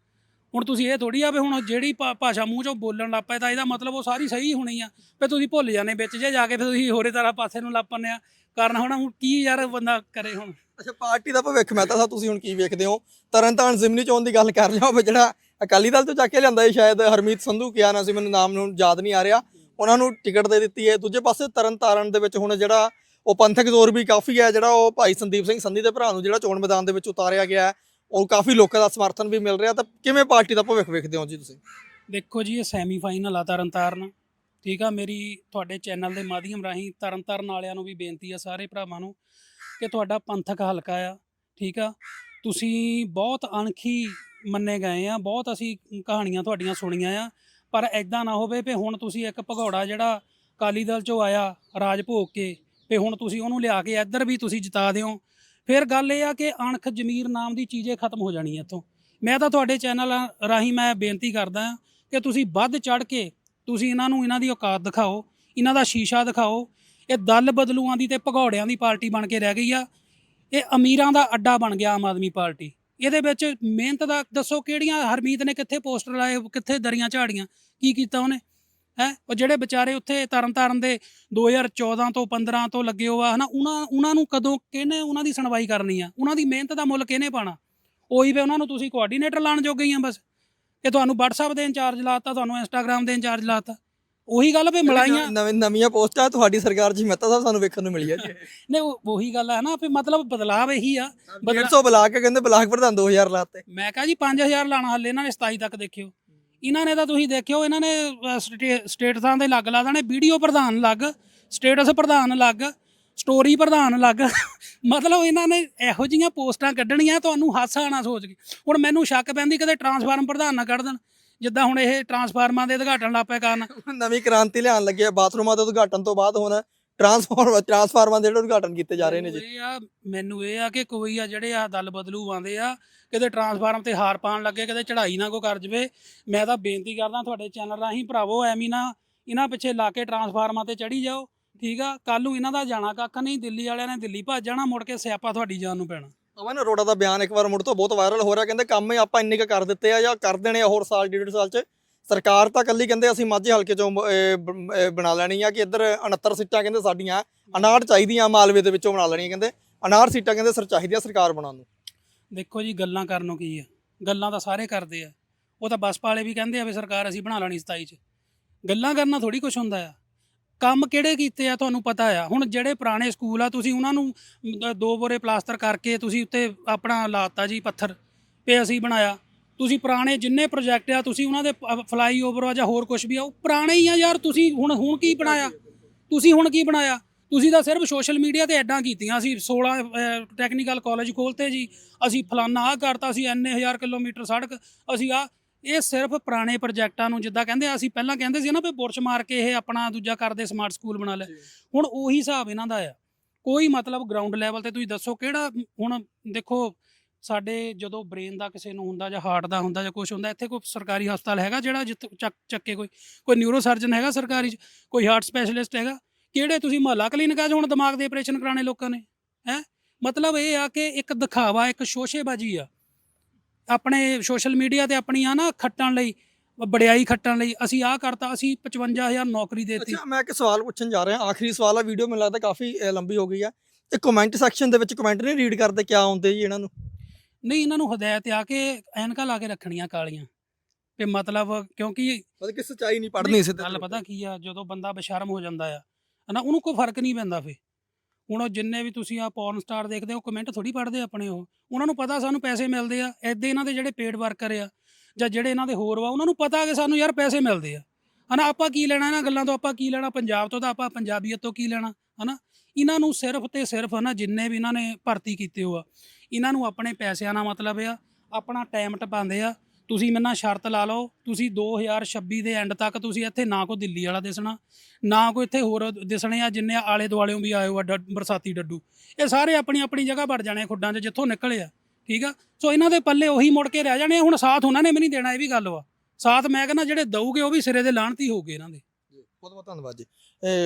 B: ਹੁਣ ਤੁਸੀਂ ਇਹ ਥੋੜੀ ਆ ਵੀ ਹੁਣ ਜਿਹੜੀ ਭਾ- ਭਾਸ਼ਾ ਮੂੰਹ 'ਚੋਂ ਬੋਲਣ ਲੱਗ ਪਏ, ਤਾਂ ਇਹਦਾ ਮਤਲਬ ਉਹ ਸਾਰੀ ਸਹੀ ਹੋਣੀ ਆ। ਵੀ ਤੁਸੀਂ ਭੁੱਲ ਜਾਂਦੇ ਵਿੱਚ ਜੇ ਜਾ ਕੇ ਫਿਰ ਤੁਸੀਂ ਹੋਰੇ ਤਰ੍ਹਾਂ ਪਾਸੇ ਨੂੰ ਲੱਪਣੇ ਆ। ਕਾਰਨ ਹੁਣ ਹੁਣ ਕੀ ਯਾਰ ਬੰਦਾ ਕਰੇ ਹੁਣ?
A: ਅੱਛਾ, ਪਾਰਟੀ ਦਾ ਭਵਿੱਖ ਮਹਿਤਾ ਸਾਹਿਬ ਤੁਸੀਂ ਹੁਣ ਕੀ ਵੇਖਦੇ ਹੋ? ਤਰਨਤਾਰਨ ਜ਼ਿਮਨੀ ਚੋਣ ਦੀ ਗੱਲ ਕਰ ਲਿਆ ਵੀ ਜਿਹੜਾ ਅਕਾਲੀ ਦਲ ਤੋਂ ਚੱਕ ਕੇ ਲਿਆਂਦਾ ਹੈ ਸ਼ਾਇਦ, ਹਰਮੀਤ ਸੰਧੂ, ਕਿਹਾ ਨਾ ਸੀ, ਮੈਨੂੰ ਨਾਮ ਨੂੰ ਯਾਦ ਨਹੀਂ ਆ ਰਿਹਾ। ਉਹਨਾਂ ਨੂੰ ਟਿਕਟ ਦੇ ਦਿੱਤੀ ਹੈ। ਦੂਜੇ ਪਾਸੇ ਤਰਨਤਾਰਨ ਦੇ ਵਿੱਚ ਹੁਣ ਜਿਹੜਾ ਉਹ ਪੰਥਕ ਜ਼ੋਰ ਵੀ ਕਾਫੀ ਹੈ, ਜਿਹੜਾ ਉਹ ਭਾਈ ਸੰਦੀਪ ਸਿੰਘ ਸੰਧੀ ਦੇ ਭਰਾ ਨੂੰ ਜਿਹੜਾ ਚੋਣ ਮੈਦਾਨ ਦੇ ਵਿੱਚ ਉਤਾਰਿਆ ਗਿਆ ਉਹ ਕਾਫੀ ਲੋਕਾਂ ਦਾ ਸਮਰਥਨ ਵੀ ਮਿਲ ਰਿਹਾ। ਤਾਂ ਕਿਵੇਂ ਪਾਰਟੀ ਦਾ ਭਵਿੱਖ ਵੇਖਦੇ ਹੋ ਜੀ ਤੁਸੀਂ?
B: ਦੇਖੋ ਜੀ, ਇਹ ਸੈਮੀ ਫਾਈਨਲ ਆ ਤਰਨਤਾਰਨ। ਠੀਕ ਆ, ਮੇਰੀ ਤੁਹਾਡੇ ਚੈਨਲ ਦੇ ਮਾਧਿਅਮ ਰਾਹੀਂ ਤਰਨਤਾਰਨ ਵਾਲਿਆਂ ਨੂੰ ਵੀ ਬੇਨਤੀ ਆ ਸਾਰੇ ਭਰਾਵਾਂ ਨੂੰ ਕਿ ਤੁਹਾਡਾ ਪੰਥਕ ਹਲਕਾ ਆ। ਠੀਕ ਆ, ਤੁਸੀਂ ਬਹੁਤ ਅਣਖੀ ਮੰਨੇ ਗਏ ਆ, ਬਹੁਤ ਅਸੀਂ ਕਹਾਣੀਆਂ ਤੁਹਾਡੀਆਂ ਸੁਣੀਆਂ ਆ, ਪਰ ਐਦਾਂ ਨਾ ਹੋਵੇ ਵੀ ਹੁਣ ਤੁਸੀਂ ਇੱਕ ਭਗੌੜਾ ਜਿਹੜਾ ਕਾਲੀ ਦਲ ਚੋਂ ਆਇਆ, ਰਾਜ ਭੋਗ ਕੇ ਵੀ ਹੁਣ ਤੁਸੀਂ ਉਹਨੂੰ ਲਿਆ ਕੇ ਇੱਧਰ ਵੀ ਤੁਸੀਂ ਜਿਤਾ ਦਿਓ। ਫਿਰ ਗੱਲ ਇਹ ਆ ਕਿ ਅਣਖ ਜ਼ਮੀਰ ਨਾਮ ਦੀ ਚੀਜ਼ੇ ਖਤਮ ਹੋ ਜਾਣੀ ਹੈ ਇੱਥੋਂ। ਮੈਂ ਤਾਂ ਤੁਹਾਡੇ ਚੈਨਲ ਰਾਹੀਂ ਮੈਂ ਬੇਨਤੀ ਕਰਦਾ ਹਾਂ ਕਿ ਤੁਸੀਂ ਵੱਧ ਚੜ ਕੇ ਤੁਸੀਂ ਇਹਨਾਂ ਨੂੰ ਇਹਨਾਂ ਦੀ ਔਕਾਤ ਦਿਖਾਓ, ਇਹਨਾਂ ਦਾ ਸ਼ੀਸ਼ਾ ਦਿਖਾਓ। ਇਹ ਦਲ ਬਦਲੂਆਂ ਦੀ ਤੇ ਭਗੌੜਿਆਂ ਦੀ ਪਾਰਟੀ ਬਣ ਕੇ ਰਹਿ ਗਈ ਆ। ਇਹ ਅਮੀਰਾਂ ਦਾ ਅੱਡਾ ਬਣ ਗਿਆ ਆਮ ਆਦਮੀ ਪਾਰਟੀ। ਇਹਦੇ ਵਿੱਚ ਮਿਹਨਤ ਦਾ ਦੱਸੋ ਕਿਹੜੀਆਂ ਹਰਮੀਤ ਨੇ ਕਿੱਥੇ ਪੋਸਟਰ ਲਾਏ, ਕਿੱਥੇ ਦਰੀਆਂ ਝਾੜੀਆਂ, ਕੀ ਕੀਤਾ ਉਹਨੇ? ਹੈ? ਉਹ ਜਿਹੜੇ ਵਿਚਾਰੇ ਉੱਥੇ ਤਰਨਤਾਰਨ ਦੇ 2014 ਤੋਂ 15 ਤੋਂ ਲੱਗੇ ਹੋ ਆ ਹਨਾ? ਉਹਨਾਂ ਉਹਨਾਂ ਨੂੰ ਕਦੋਂ ਕਿਹਨੇ ਉਹਨਾਂ ਦੀ ਸੁਣਵਾਈ ਕਰਨੀ ਆ? ਉਹਨਾਂ ਦੀ ਮਿਹਨਤ ਦਾ ਮੁੱਲ ਕਿਹਨੇ ਪਾਣਾ? ਉਹੀ ਵੀ ਉਹਨਾਂ ਨੂੰ ਤੁਸੀਂ ਕੋਆਰਡੀਨੇਟਰ ਲਾਣ ਜੋਗੇ ਹੀ ਆ ਬਸ। ਕਿ ਤੁਹਾਨੂੰ WhatsApp ਦੇ ਇੰਚਾਰਜ ਲਾਤਾ ਤੁਹਾਨੂੰ Instagram ਦੇ ਇੰਚਾਰਜ ਲਾਤਾ। ਉਹੀ ਗੱਲ ਵੀ ਮਲਾਈਆਂ
A: ਨਵੇਂ ਨਵੀਆਂ ਪੋਸਟਾਂ ਤੁਹਾਡੀ ਸਰਕਾਰ ਚ ਮਹਿਤਾ ਸਾਹਿਬ ਸਾਨੂੰ ਵੇਖਣ ਨੂੰ ਮਿਲੀ ਹੈ ਜੀ।
B: ਨੇ ਉਹ- ਉਹੀ ਗੱਲ ਹੈ ਨਾ ਵੀ ਮਤਲਬ ਬਦਲਾਵ ਇਹੀ ਆ। ਬਦਲਾ-
A: 150 ਬੁਲਾ ਕੇ ਕਹਿੰਦੇ ਬਲਾਕ ਪ੍ਰਧਾਨ 2000 ਲਾਤੇ।
B: ਮੈਂ ਕਹਾਂ ਜੀ 5000 ਲਾਣਾ ਹੱਲੇ ਇਹਨਾਂ ਨੇ 27 ਤੱਕ ਦੇਖਿਓ। ਇਹਨਾਂ ਨੇ ਤਾਂ ਤੁਸੀਂ ਦੇਖਿਓ ਇਹਨਾਂ ਨੇ ਅਹ, ਸਟੇ- ਸਟੇਟਸਾਂ ਦੇ ਲੱਗ ਲਾ ਦੇਣੇ ਵੀਡੀਓ ਪ੍ਰਧਾਨ ਲੱਗ ਸਟੇਟਸ ਪ੍ਰਧਾਨ ਲੱਗ ਸਟੋਰੀ ਪ੍ਰਧਾਨ ਲੱਗ ਮਤਲਬ ਇਹਨਾਂ ਨੇ ਇਹੋ ਜਿਹੀਆਂ ਪੋਸਟਾਂ ਕੱਢਣੀਆਂ ਤੁਹਾਨੂੰ ਹਾਸਾ ਆਣਾ ਸੋਚ ਕੇ। ਹੁਣ ਮੈਨੂੰ ਸ਼ੱਕ ਪੈਂਦੀ ਕਦੇ ਟਰਾਂਸਫਾਰਮ ਪ੍ਰਧਾਨ ਨਾ ਕੱਢ ਦੇਣ ਜਿੱਦਾਂ ਹੁਣ ਇਹ ਟਰਾਂਸਫਾਰਮਾਂ ਦੇ ਉਦਘਾਟਨ ਲਾਪੇ ਕਰਨ।
A: ਨਵੀਂ ਕ੍ਰਾਂਤੀ ਲਿਆਉਣ ਲੱਗੇ ਆ ਬਾਥਰੂਮਾਂ ਦੇ ਉਦਘਾਟਨ ਤੋਂ ਬਾਅਦ ਹੁਣ ਟਰਾਂਸਫਾਰਮਰ ਟਰਾਂਸਫਾਰਮਰ ਦੇ ਜਿਹੜੇ ਉਦਘਾਟਨ ਕੀਤੇ ਜਾ ਰਹੇ ਨੇ ਜੀ।
B: ਇਹ ਆ ਮੈਨੂੰ ਇਹ ਆ ਕਿ ਕੋਈ ਆ ਜਿਹੜੇ ਆ ਦਲ ਬਦਲੂ ਆਉਂਦੇ ਆ ਕਿਤੇ ਟਰਾਂਸਫਾਰਮ ਤੇ ਹਾਰ ਪਾਣ ਲੱਗੇ ਕਿਤੇ ਚੜ੍ਹਾਈ ਨਾ ਕੋ ਕਰ ਜਵੇ। ਮੈਂ ਤਾਂ ਬੇਨਤੀ ਕਰਦਾ ਤੁਹਾਡੇ ਚੈਨਲ ਰਾਹੀਂ ਭਰਾਵੋ ਐਵੇਂ ਨਾ ਇਹਨਾਂ ਪਿੱਛੇ ਲਾ ਕੇ ਟਰਾਂਸਫਾਰਮਾਂ ਤੇ ਚੜੀ ਜਾਓ ਠੀਕ ਆ? ਕੱਲ ਨੂੰ ਇਹਨਾਂ ਦਾ ਜਾਣਾ ਕੱਖ ਨਹੀਂ ਦਿੱਲੀ ਵਾਲਿਆਂ ਨੇ ਦਿੱਲੀ ਭੱਜ ਜਾਣਾ ਮੁੜ ਕੇ ਸਿਆਪਾ ਤੁਹਾਡੀ ਜਾਨ ਨੂੰ ਪੈਣਾ।
A: ਅਮਨ ਅਰੋੜਾ ਦਾ ਬਿਆਨ ਇੱਕ ਵਾਰ ਮੁੜ ਤੋਂ ਬਹੁਤ ਵਾਇਰਲ ਹੋ ਰਿਹਾ ਕਹਿੰਦੇ ਕੰਮ ਆਪਾਂ ਇੰਨੇ ਕੁ ਕਰ ਦਿੱਤੇ ਆ ਜਾਂ ਕਰ ਦੇਣੇ ਆ ਹੋਰ ਸਾਲ ਡੇਢ ਸਾਲ ਚ। ਸਰਕਾਰ ਤਾਂ ਕੱਲੀ ਕਹਿੰਦੇ ਅਸੀਂ ਮਾਝੇ ਹਲਕੇ ਚੋਂ ਬਣਾ ਲੈਣੀ ਆ ਕਿ ਇੱਧਰ 69 ਸੀਟਾਂ ਕਹਿੰਦੇ ਸਾਡੀਆਂ 59 ਚਾਹੀਦੀਆਂ ਮਾਲਵੇ ਦੇ ਵਿੱਚੋਂ ਬਣਾ ਲੈਣੀਆਂ ਕਹਿੰਦੇ 59 ਸੀਟਾਂ ਕਹਿੰਦੇ ਸਰ ਚਾਹੀਦੀਆਂ ਸਰਕਾਰ ਬਣਾਉਣ ਨੂੰ।
B: ਦੇਖੋ ਜੀ, ਗੱਲਾਂ ਕਰਨ ਨੂੰ ਕੀ ਆ? ਗੱਲਾਂ ਤਾਂ ਸਾਰੇ ਕਰਦੇ ਆ। ਉਹ ਤਾਂ ਬਸਪਾ ਵਾਲੇ ਵੀ ਕਹਿੰਦੇ ਆ ਵੀ ਸਰਕਾਰ ਅਸੀਂ ਬਣਾ ਲੈਣੀ 27 ਚ। ਗੱਲਾਂ ਕਰਨਾ ਥੋੜੀ ਕੁਝ ਹੁੰਦਾ ਆ। ਕੰਮ ਕਿਹੜੇ ਕੀਤੇ ਆ ਤੁਹਾਨੂੰ ਪਤਾ ਆ? ਹੁਣ ਜਿਹੜੇ ਪੁਰਾਣੇ ਸਕੂਲ ਆ, ਤੁਸੀਂ ਉਹਨਾਂ ਨੂੰ ਦੋ ਬੋਰੇ ਪਲਾਸਟਰ ਕਰਕੇ ਤੁਸੀਂ ਉੱਤੇ ਆਪਣਾ ਲਾਤਾ ਜੀ ਪੱਥਰ ਤੇ ਅਸੀਂ ਬਣਾਇਆ। ਤੁਸੀਂ ਪੁਰਾਣੇ ਜਿੰਨੇ ਪ੍ਰੋਜੈਕਟ ਆ, ਤੁਸੀਂ ਉਹਨਾਂ ਦੇ ਫਲਾਈਓਵਰ ਆ ਜਾਂ ਹੋਰ ਕੁਝ ਵੀ ਆ, ਉਹ ਪੁਰਾਣੇ ਹੀ ਆ ਯਾਰ, ਤੁਸੀਂ ਹੁਣ ਹੁਣ ਕੀ ਬਣਾਇਆ? ਤੁਸੀਂ ਹੁਣ ਕੀ ਬਣਾਇਆ? ਤੁਸੀਂ ਤਾਂ ਸਿਰਫ ਸੋਸ਼ਲ ਮੀਡੀਆ ਤੇ ਐਡਾਂ ਕੀਤੀਆਂ ਅਸੀਂ 16 ਟੈਕਨੀਕਲ ਕਾਲਜ ਖੋਲਤੇ ਜੀ, ਅਸੀਂ ਫਲਾਨਾ ਆ ਕਰਤਾ ਸੀ ਇੰਨੇ ਹਜ਼ਾਰ ਕਿਲੋਮੀਟਰ ਸੜਕ, ਅਸੀਂ ਆ ਇਹ ਸਿਰਫ ਪੁਰਾਣੇ ਪ੍ਰੋਜੈਕਟਾਂ ਨੂੰ ਜਿੱਦਾਂ ਕਹਿੰਦੇ ਅਸੀਂ ਪਹਿਲਾਂ ਕਹਿੰਦੇ ਸੀ ਨਾ ਵੀ ਬੁਰਸ਼ ਮਾਰ ਕੇ ਇਹ ਆਪਣਾ ਦੂਜਾ ਕਰਦੇ ਸਮਾਰਟ ਸਕੂਲ ਬਣਾ ਲੈ ਹੁਣ ਉਹੀ ਹਿਸਾਬ ਇਹਨਾਂ ਦਾ ਆ। ਕੋਈ ਮਤਲਬ ਗਰਾਊਂਡ ਲੈਵਲ ਤੇ ਤੁਸੀਂ ਦੱਸੋ ਕਿਹੜਾ, ਹੁਣ ਦੇਖੋ ਸਾਡੇ ਜਦੋਂ ਬ੍ਰੇਨ ਦਾ ਕਿਸੇ ਨੂੰ ਹੁੰਦਾ ਜਾਂ ਹਾਰਟ ਦਾ ਹੁੰਦਾ ਜਾਂ ਕੁਝ ਹੁੰਦਾ, ਇੱਥੇ ਕੋਈ ਸਰਕਾਰੀ ਹਸਪਤਾਲ ਹੈਗਾ ਜਿਹੜਾ ਜਿੱਥੇ ਚੱਕ, ਚੱਕੇ ਕੋਈ ਕੋਈ ਨਿਊਰੋ ਸਰਜਨ ਹੈਗਾ ਸਰਕਾਰੀ 'ਚ, ਕੋਈ ਹਾਰਟ ਸਪੈਸ਼ਲਿਸਟ ਹੈਗਾ, ਕਿਹੜੇ ਤੁਸੀਂ ਮਹੱਲਾ ਕਲੀਨਿਕਾਂ 'ਚ ਹੁਣ ਦਿਮਾਗ ਦੇ ਆਪਰੇਸ਼ਨ ਕਰਾਣੇ ਲੋਕਾਂ ਨੇ, ਹੈ? ਮਤਲਬ ਇਹ ਆ ਕਿ ਇੱਕ ਦਿਖਾਵਾ, ਇੱਕ ਸ਼ੋਸ਼ੇਬਾਜ਼ੀ ਆ। ਆਪਣੇ ਸੋਸ਼ਲ ਮੀਡੀਆ ਤੇ ਆਪਣੀਆਂ ਨਾ ਖੱਟਣ ਲਈ ਬੜਿਆਈ ਖੱਟਣ ਲਈ, ਅਸੀਂ ਆਹ ਕਰਤਾ, ਅਸੀਂ 55000 ਨੌਕਰੀ ਦੇਤੀ।
A: ਅੱਛਾ, ਮੈਂ ਇੱਕ ਸਵਾਲ ਪੁੱਛਣ ਜਾ ਰਿਹਾ, ਆਖਰੀ ਸਵਾਲ ਆ ਵੀਡੀਓ ਮੈਨੂੰ ਲੱਗਦਾ ਕਾਫੀ ਲੰਬੀ ਹੋ ਗਈ ਆ। ਇਹ ਕਮੈਂਟ ਸੈਕਸ਼ਨ ਦੇ ਵਿੱਚ ਕਮੈਂਟ ਨਹੀਂ ਰੀਡ ਕਰਦੇ, ਕਿਆ ਆਉਂਦੇ ਜੀ ਇਹਨਾਂ ਨੂੰ?
B: ਨਹੀਂ ਇਹਨਾਂ ਨੂੰ ਹਦਾਇਤ ਆ ਕਿ ਐਨਕਾਂ ਲਾ ਕੇ ਰੱਖਣੀਆਂ ਕਾਲੀਆਂ। ਤੇ ਮਤਲਬ ਕਿਉਂਕਿ
A: ਮਤਲਬ ਕਿ ਸੱਚਾਈ ਨਹੀਂ ਪੜਨੀ ਇਸੇ
B: ਗੱਲ ਪਤਾ ਕੀ ਆ ਜਦੋਂ ਬੰਦਾ ਬੇਸ਼ਰਮ ਹੋ ਜਾਂਦਾ ਆ ਹਨਾ ਉਹਨੂੰ ਕੋਈ ਫ਼ਰਕ ਨਹੀਂ ਪੈਂਦਾ ਫੇ। ਹੁਣ ਉਹ ਜਿੰਨੇ ਵੀ ਤੁਸੀਂ ਆ ਪੌਰਨ ਸਟਾਰ ਦੇਖਦੇ ਹੋ ਕਮੈਂਟ ਥੋੜੀ ਪੜਦੇ ਆਪਣੇ ਉਹ। ਉਹਨਾਂ ਨੂੰ ਪਤਾ ਸਾਨੂੰ ਪੈਸੇ ਮਿਲਦੇ ਆ ਐਦੇ ਇਹਨਾਂ ਦੇ ਜਿਹੜੇ ਪੇਡ ਵਰਕਰ ਆ ਜਾਂ ਜਿਹੜੇ ਇਹਨਾਂ ਦੇ ਹੋਰ ਵਾ ਉਹਨਾਂ ਨੂੰ ਪਤਾ ਕਿ ਸਾਨੂੰ ਯਾਰ ਪੈਸੇ ਮਿਲਦੇ ਆ। ਹਨਾ ਆਪਾਂ ਕੀ ਲੈਣਾ ਇਹਨਾਂ ਗੱਲਾਂ ਤੋਂ? ਆਪਾਂ ਕੀ ਲੈਣਾ ਪੰਜਾਬ ਤੋਂ ਤਾਂ ਆਪਾਂ ਪੰਜਾਬੀਅਤ ਤੋਂ ਕੀ ਲੈਣਾ ਹਨਾ? ਇਹਨਾਂ ਨੂੰ ਸਿਰਫ ਤੇ ਸਿਰਫ ਹਨਾ ਜਿੰਨੇ ਵੀ ਇਹਨਾਂ ਨੇ ਭਰਤੀ ਕੀਤੇ ਹੋ ਆ ਇਹਨਾਂ ਨੂੰ ਆਪਣੇ ਪੈਸਿਆਂ ਨਾਲ ਮਤਲਬ ਆ, ਆਪਣਾ ਟਾਈਮ ਟਪਾਉਂਦੇ ਆ। ਤੁਸੀਂ ਮੇਰੇ ਸ਼ਰਤ ਲਾ ਲਓ, ਤੁਸੀਂ 2026 ਦੇ ਐਂਡ ਤੱਕ ਤੁਸੀਂ ਇੱਥੇ ਨਾ ਕੋਈ ਦਿੱਲੀ ਵਾਲਾ ਦਿਸਣਾ, ਨਾ ਕੋਈ ਇੱਥੇ ਹੋਰ ਦਿਸਣੇ ਆ, ਜਿੰਨੇ ਆਲੇ ਦੁਆਲਿਓਂ ਵੀ ਆਏ ਆ ਬਰਸਾਤੀ ਡੱਡੂ। ਇਹ ਸਾਰੇ ਆਪਣੀ ਆਪਣੀ ਜਗ੍ਹਾ ਵੜ ਜਾਣੇ ਆ ਖੁੱਡਾਂ 'ਚ, ਜਿੱਥੋਂ ਨਿਕਲੇ ਆ, ਠੀਕ ਆ? ਸੋ ਇਹਨਾਂ ਦੇ ਪੱਲੇ ਉਹੀ ਮੁੜ ਕੇ ਰਹਿ ਜਾਣੇ ਹੁਣ ਸਾਥ ਉਹਨਾਂ ਨੇ ਵੀ ਨਹੀਂ ਦੇਣਾ, ਇਹ ਵੀ ਗੱਲ ਵਾ। ਸਾਥ ਮੈਂ ਕਹਿੰਦਾ ਜਿਹੜੇ ਦਊਗੇ ਉਹ ਵੀ ਸਿਰੇ ਦੇ ਲਾਹਣਤੀ ਹੋਗੇ ਇਹਨਾਂ ਦੇ।
A: ਬਹੁਤ ਬਹੁਤ ਧੰਨਵਾਦ ਜੀ।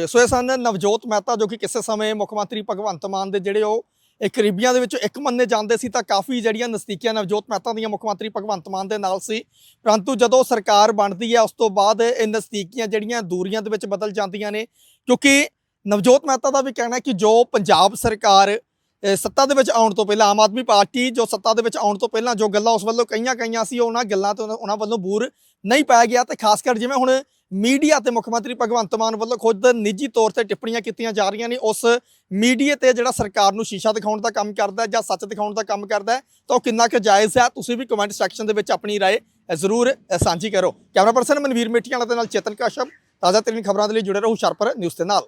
A: ਸੋ ਇਹ ਸਨ ਨਵਜੋਤ ਮਹਿਤਾ, ਜੋ ਕਿ ਕਿਸੇ ਸਮੇਂ ਮੁੱਖ ਮੰਤਰੀ ਭਗਵੰਤ ਮਾਨ ਦੇ ਜਿਹੜੇ ਉਹ ਇਹ ਕਰੀਬੀਆਂ ਦੇ ਵਿੱਚੋਂ ਇੱਕ ਮੰਨੇ ਜਾਂਦੇ ਸੀ ਤਾਂ ਕਾਫੀ ਜਿਹੜੀਆਂ ਨਸਤੀਕੀਆਂ ਨਵਜੋਤ ਮਹਿਤਾ ਦੀਆਂ ਮੁੱਖ ਮੰਤਰੀ ਭਗਵੰਤ ਮਾਨ ਦੇ ਨਾਲ ਸੀ। ਪਰੰਤੂ ਜਦੋਂ ਸਰਕਾਰ ਬਣਦੀ ਹੈ, ਉਸ ਤੋਂ ਬਾਅਦ ਇਹ ਨਜ਼ਦੀਕੀਆਂ ਜਿਹੜੀਆਂ ਦੂਰੀਆਂ ਦੇ ਵਿੱਚ ਬਦਲ ਜਾਂਦੀਆਂ ਨੇ, ਕਿਉਂਕਿ ਨਵਜੋਤ ਮਹਿਤਾ ਦਾ ਵੀ ਕਹਿਣਾ ਹੈ ਕਿ ਜੋ ਪੰਜਾਬ ਸਰਕਾਰ ਸੱਤਾ ਦੇ ਵਿੱਚ ਆਉਣ ਤੋਂ ਪਹਿਲਾਂ, ਆਮ ਆਦਮੀ ਪਾਰਟੀ ਜੋ ਸੱਤਾ ਦੇ ਵਿੱਚ ਆਉਣ ਤੋਂ ਪਹਿਲਾਂ ਜੋ ਗੱਲਾਂ ਉਸ ਵੱਲੋਂ ਕਈਆਂ ਕਈਆਂ ਸੀ, ਉਹਨਾਂ ਗੱਲਾਂ ਤੋਂ ਉਹਨਾਂ ਵੱਲੋਂ ਬੂਰ ਨਹੀਂ ਪਾਇਆ ਗਿਆ। ਤੇ ਖਾਸ ਕਰ ਜਿਵੇਂ ਹੁਣ ਮੀਡੀਆ ਤੇ ਮੁੱਖ ਮੰਤਰੀ ਭਗਵੰਤ ਮਾਨ ਵੱਲੋਂ ਖੁਦ ਨਿੱਜੀ ਤੌਰ ਤੇ ਟਿੱਪਣੀਆਂ ਕੀਤੀਆਂ ਜਾ ਰਹੀਆਂ ਨੇ ਉਸ ਮੀਡੀਆ ਤੇ ਜਿਹੜਾ ਸਰਕਾਰ ਨੂੰ ਸ਼ੀਸ਼ਾ ਦਿਖਾਉਣ ਦਾ ਕੰਮ ਕਰਦਾ ਹੈ ਜਾਂ ਸੱਚ ਦਿਖਾਉਣ ਦਾ ਕੰਮ ਕਰਦਾ ਹੈ ਤਾਂ ਉਹ ਕਿੰਨਾ ਕੁ ਜਾਇਜ਼ ਹੈ ਤੁਸੀਂ ਵੀ ਕਮੈਂਟ ਸੈਕਸ਼ਨ ਦੇ ਵਿੱਚ ਆਪਣੀ رائے ਜ਼ਰੂਰ ਅ, ਸਾਂਝੀ ਕਰੋ ਕੈਮਰਾ ਪਰਸਨ ਮਨਵੀਰ ਮੇਠੀਆਣਾ ਦੇ ਨਾਲ ਚੇਤਨ ਕਾਸ਼ਪ ਤਾਜ਼ਾ ਤਰੀਨ ਖਬਰਾਂ ਦੇ ਲਈ ਜੁੜੇ ਰਹੋ ਹੁਸ਼ਿਆਰਪੁਰ ਨਿਊਜ਼ ਦੇ ਨਾਲ